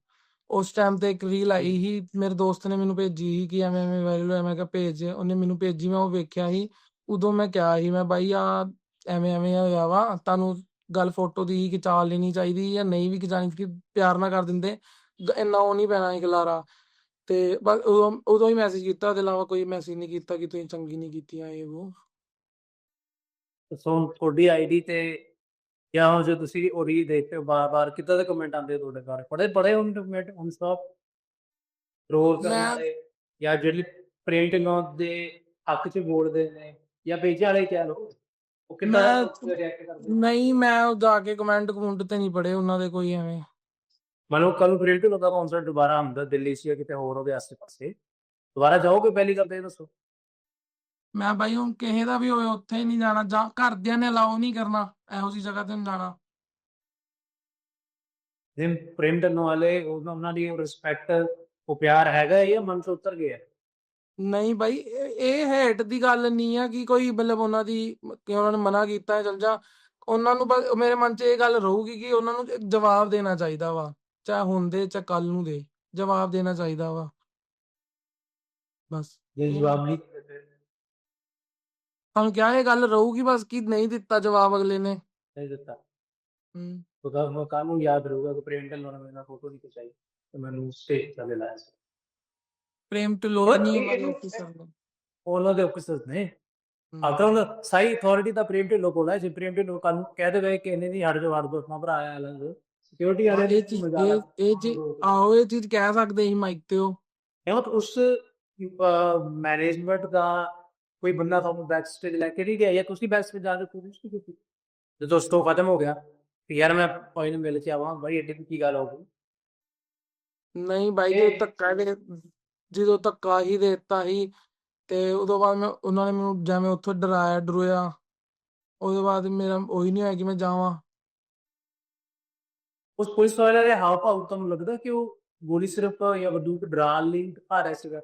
ਉਸ ਟਾਈਮ ਤੇ ਇੱਕ ਰੀਲ ਆਈ ਸੀ, ਮੇਰੇ ਦੋਸਤ ਨੇ ਮੈਨੂੰ ਭੇਜੀ ਸੀ ਕਿ ਐਵੇਂ ਐਵੇਂ ਵਾਇਰਲ ਹੋਇਆ, ਮੈਂ ਕਿਹਾ ਭੇਜ, ਉਹਨੇ ਮੈਨੂੰ ਭੇਜੀ, ਮੈਂ ਉਹ ਵੇਖਿਆ ਸੀ, ਉਦੋਂ ਮੈਂ ਕਿਹਾ ਸੀ, ਮੈਂ ਬਾਈ ਆ ਐਵੇਂ ਐਵੇਂ ਹੋਇਆ ਵਾ, ਤੁਹਾਨੂੰ ਗੱਲ ਫੋਟੋ ਦੀ ਖਿਚਾ ਲੈਣੀ ਚਾਹੀਦੀ ਜਾਂ ਨਹੀਂ ਵੀ ਖਿਚਾਣੀ ਕਿ ਪਿਆਰ ਨਾ ਕਰ ਦਿੰਦੇ ਇੰਨਾ ਉਹ ਨਹੀਂ ਪੈਣਾ ਸੀ ਤੇ ਬਸ ਉਦੋਂ ਉਦੋਂ ਹੀ ਮੈਸੇਜ ਕੀਤਾ, ਉਹਦੇ ਇਲਾਵਾ ਕੋਈ ਮੈਸੇਜ ਨਹੀਂ ਕੀਤਾ ਕਿ ਤੁਸੀਂ ਚੰਗੀ ਨਹੀਂ ਕੀਤੀਆਂ ਇਹ ਉਹ ਸੋ ਤੁਹਾਡੀ ਆਈਡੀ ਤੇ ਜਾਂ ਉਹ ਜੋ ਤੁਸੀਂ ਉਹ ਰੀਲ ਦੇਖਦੇ ਹੋ ਬਾਰ-ਬਾਰ ਕਿੱਦਾਂ ਦੇ ਕਮੈਂਟ ਆਉਂਦੇ ਆ ਤੁਹਾਡੇ ਘਰ? ਪੜੇ ਪੜੇ ਹੁਣ ਕਮੈਂਟ ਹੁਣ ਸਭ ਰੋਲ ਵਾਲੇ ਜਾਂ ਜਿਹੜੇ ਪ੍ਰਿੰਟ ਨੋਟ ਦੇ ਹੱਕ 'ਚ ਬੋਲਦੇ ਨੇ ਜਾਂ ਪੇਜਾਂ ਵਾਲੇ ਕਹਿ ਲਓ। ਉਹ ਕਿੰਨਾ ਰਿਐਕਟ ਕਰਦੇ ਨਹੀਂ ਮੈਂ ਉਹ ਜਾ ਕੇ ਕਮੈਂਟ ਕਮੁੰਟ ਤੇ ਨਹੀਂ ਪੜੇ ਉਹਨਾਂ ਦੇ ਕੋਈ ਐਵੇਂ। ਮਨੋ ਕੱਲ ਪ੍ਰਿੰਟ ਨੋਟ ਦਾ ਕਨਸਰਟ ਦੁਬਾਰਾ ਆਉਂਦਾ ਦਿੱਲੀ ਜਾਂ ਕਿਤੇ ਹੋਰ ਉਹਦੇ ਆਸ-ਪਾਸੇ। ਦੁਬਾਰਾ ਜਾਓਗੇ ਪਹਿਲੀ ਗੱਲ ਤੇ ਦੱਸੋ। ਮੈਂ ਬਾਈ ਹੁਣ ਕਿਸੇ ਦਾ ਵੀ ਹੋਵੇ ਉੱਥੇ ਨਹੀਂ ਜਾਣਾ ਜਾਂ ਘਰਦਿਆਂ ਨੇ ਅਲਾਉ ਨਹੀਂ ਕਰਨਾ ਇਹੋ ਜਿਹੀ ਜਗ੍ਹਾ ਤੇ ਨਹੀਂ ਜਾਣਾ। ਜਿਮ ਪ੍ਰਿੰਟ ਨੋਟ ਵਾਲੇ ਉਹਨਾਂ ਦੀ ਰਿਸਪੈਕਟ ਉਹ ਪਿਆਰ ਹੈਗਾ ਜਾਂ ਮਨ ਤੋਂ ਉਤਰ ਗਿਆ? ਨਹੀਂ ਬਾਈ ਇਹ ਇਹ ਹੇਟ ਦੀ ਗੱਲ ਨਹੀਂ ਆ ਕਿ ਕੋਈ ਮਤਲਬ ਉਹਨਾਂ ਦੀ ਕਿ ਉਹਨਾਂ ਨੇ ਮਨਾ ਕੀਤਾ ਚਲ ਜਾ। ਉਹਨਾਂ ਨੂੰ ਮੇਰੇ ਮਨ 'ਚ ਇਹ ਗੱਲ ਰਹੂਗੀ ਕਿ ਉਹਨਾਂ ਨੂੰ ਜਵਾਬ ਦੇਣਾ ਚਾਹੀਦਾ ਵਾ ਚਾਹੇ ਹੁਣ ਦੇ ਚਾਹੇ ਕੱਲ ਨੂੰ ਦੇ ਜਵਾਬ ਦੇਣਾ ਚਾਹੀਦਾ ਵਾ। ਬਸ। ਜੇ ਇਹ- ਜਵਾਬ ਨਹੀਂ ਤੁਹਾਨੂੰ ਕਿਹਾ ਇਹ ਗੱਲ ਰਹੂਗੀ ਬਸ ਕਿ ਨਹੀਂ ਦਿੱਤਾ ਜਵਾਬ ਅਗਲੇ ਨੇ। ਨਹੀਂ ਦਿੱਤਾ। ਹੂੰ। ਉਹਦਾ ਉਹ ਕੱਲ ਨੂੰ ਯਾਦ ਰਹੂਗਾ ਕਿ ਪ੍ਰਿੰਟ ਨੋਟ ਨੇ ਮੇਰਾ ਫੋਟੋ ਨਹੀਂ ਖਿਚਾਈ ਤੇ ਮੈਨੂੰ ਸਟੇਜ ਤੇ ਲਾਇਆ ਸੀ। ਪ੍ਰੇਮ ਟਲੋਰ ਹੋਰ ਨਹੀਂ ਇਹ- ਉਹਨਾਂ ਦੇ officer ਨੇ। ਉਹਨਾਂ ਦੇ ਨੇ। ਆਤਾ ਉਹ ਸਾਈ ਅਥਾਰਟੀ ਦਾ ਪ੍ਰਿੰਟ ਲੋਕ ਹੋਣਾ ਜੇ ਪ੍ਰਿੰਟ ਲੋਕ ਕਾਨੂੰ ਕਹਿ ਦੇਵੇ ਕਿ ਇਹਨੇ ਨਹੀਂ ਹਟ ਜਾ ਵਾਰ ਦੋਸਤ ਨਾ ਭਰਾ ਆਇਆ ਲੰਗ ਸਿਕਿਉਰਿਟੀ ਵਾਲੇ ਇਹ ਚੀਜ਼ ਇਹ ਇਹ ਚੀਜ਼ ਆਹੋ ਇਹ ਚੀਜ਼ ਕਹਿ ਸਕਦੇ ਸੀ ਮਾਈਕ ਤੇ ਉਹ। ਇਹ ਮਤ ਉਸ ਮੈਨੇਜਮੈਂਟ ਦਾ ਕੋਈ ਬੰਦਾ ਤੁਹਾਨੂੰ ਬੈਕ ਸਟੇਜ ਲੈ ਕੇ ਨਹੀਂ ਗਿਆ ਜਾਂ ਤੁਸੀਂ ਬੈਕ ਸਟੇਜ ਜਾ ਕੇ ਕੋਸ਼ਿਸ਼ ਨਹੀਂ ਕੀਤੀ ਜਦੋਂ ਸਟੋ ਖਤਮ ਹੋ ਗਿਆ ਕਿ ਯਾਰ ਮੈਂ ਕੋਈ ਨੂੰ ਮਿਲ ਕੇ ਆਵਾਂ ਐਡੀ ਕੀ ਗੱਲ ਹੋ ਗਈ ਨਹੀਂ ਬਾਈ ਜੋ ਧੱਕਾ ਦੇ ਜਦੋਂ ਧੱਕਾ ਹੀ ਦੇ ਦਿੱਤਾ ਸੀ ਤੇ ਉਦੋਂ ਬਾਅਦ ਮੈਂ ਉਹਨਾਂ ਨੇ ਮੈਨੂੰ ਜਿਵੇਂ ਉੱਥੋਂ ਡਰਾਇਆ ਡਰੋਇਆ ਉਹਦੇ ਬਾਅਦ ਮੇਰਾ ਉਹੀ ਨਹੀਂ ਹੋਇਆ ਕਿ ਮੈਂ ਜਾਵਾਂ ਉਸ ਪੁਲਿਸ ਵਾਲੇ ਦੇ ਹਾਵ ਭਾਵ ਤੁਹਾਨੂੰ ਲੱਗਦਾ ਕਿ ਉਹ ਗੋਲੀ ਸਿਰਫ ਜਾਂ ਬੰਦੂਕ ਡਰਾਉਣ ਲਈ ਰਿਹਾ ਸੀਗਾ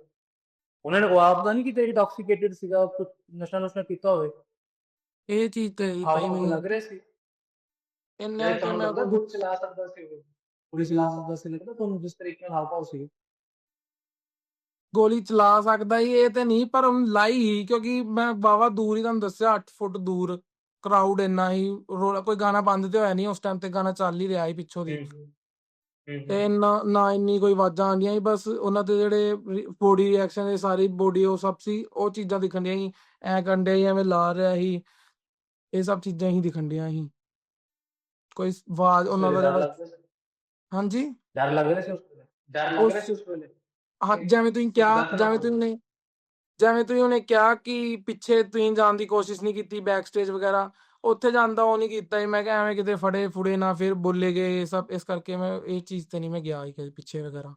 ਉਹਨਾਂ ਨੇ ਉਹ ਆਪ ਤਾਂ ਨਹੀਂ ਕਿਤੇ ਇੰਟੌਕਸੀਕੇਟਡ ਸੀਗਾ ਕੁਛ ਨਸ਼ਾ ਨੁਸ਼ਾ ਕੀਤਾ ਹੋਵੇ। ਇਹ ਚੀਜ਼ ਤੇ ਹੀ ਭਾਈ ਮੈਨੂੰ ਲੱਗ ਰਿਹਾ ਸੀ। ਇੰਨੇ ਕਿ ਮੈਂ ਉਹਦਾ ਚਲਾ ਸਕਦਾ ਸੀ ਉਹ। ਚਲਾ ਸਕਦਾ ਸੀ ਲੱਗਦਾ ਤੁਹਾਨੂੰ ਜਿਸ ਤਰੀਕੇ ਨਾਲ ਭਾਵ ਸੀ। ਗੋਲੀ ਚਲਾ ਸਕਦਾ ਹੀ ਇਹ ਤੇ ਨਹੀਂ ਪਰ ਹੁਣ ਲਾਈ ਹੀ ਕਿਉਂਕਿ ਮੈਂ ਵਾਵਾ ਦੂਰ ਹੀ ਤੁਹਾਨੂੰ ਦੱਸਿਆ 8 ਫੁੱਟ ਦੂਰ। ਕਰਾਊਡ ਇੰਨਾ ਹੀ ਰੌਲਾ ਕੋਈ ਗਾਣਾ ਬੰਦ ਤੇ ਹੋਇਆ ਨਹੀਂ ਉਸ ਟਾਈਮ ਤੇ ਗਾਣਾ ਚੱਲ ਹੀ ਰਿਹਾ ਸੀ ਪਿੱਛੋਂ ਦੀ। ਤੇ ਨਾ ਨਾ ਇੰਨੀ ਕੋਈ ਆਵਾਜ਼ਾਂ ਆਉਂਦੀਆਂ ਸੀ ਬਸ ਉਹਨਾਂ ਦੇ ਜਿਹੜੇ ਬੋਡੀ ਰਿਐਕਸ਼ਨ ਇਹ ਸਾਰੀ ਬੋਡੀ ਉਹ ਸਭ ਸੀ ਉਹ ਚੀਜ਼ਾਂ ਦਿਖਣ ਡੀਆਂ ਸੀ। ਐ ਕੰਡੇ ਐਵੇਂ ਲਾ ਰਿਹਾ ਸੀ। ਇਹ ਸਭ ਚੀਜ਼ਾਂ ਹੀ ਦਿਖਣ ਡੀਆਂ ਸੀ। ਕੋਈ ਆਵਾਜ਼ ਉਹਨਾਂ ਦਾ ਜਿਹੜਾ ਹਾਂਜੀ? ਡਰ ਲੱਗ ਰਿਹਾ ਸੀ ਉਸ ਡਰ ਲੱਗ ਰਿਹਾ ਸੀ ਉਸ ਵੇਲੇ? ਹਾਂ ਜਿਵੇਂ ਤੁਸੀਂ ਕਿਹਾ ਜਿਵੇਂ ਤੁਸੀਂ ਨੇ ਜਿਵੇਂ ਤੁਸੀਂ ਉਹਨੇ ਕਿਹਾ ਕਿ ਪਿੱਛੇ ਤੁਸੀਂ ਜਾਣ ਦੀ ਕੋਸ਼ਿਸ਼ ਨਹੀਂ ਕੀਤੀ ਬੈਕ ਸਟੇਜ ਵਗੈਰਾ ਉੱਥੇ ਜਾਂਦਾ ਉਹ ਨਹੀਂ ਕੀਤਾ ਸੀ। ਮੈਂ ਕਿਹਾ ਐਵੇਂ ਕਿਤੇ ਫੜੇ ਫੁੜੇ ਨਾ, ਫਿਰ ਬੋਲੇ ਗਏ, ਇਹ ਸਭ, ਇਸ ਕਰਕੇ ਮੈਂ ਇਹ ਚੀਜ਼ ਤੇ ਨਹੀਂ ਮੈਂ ਗਿਆ ਸੀ ਕਦੇ ਪਿੱਛੇ ਵਗੈਰਾ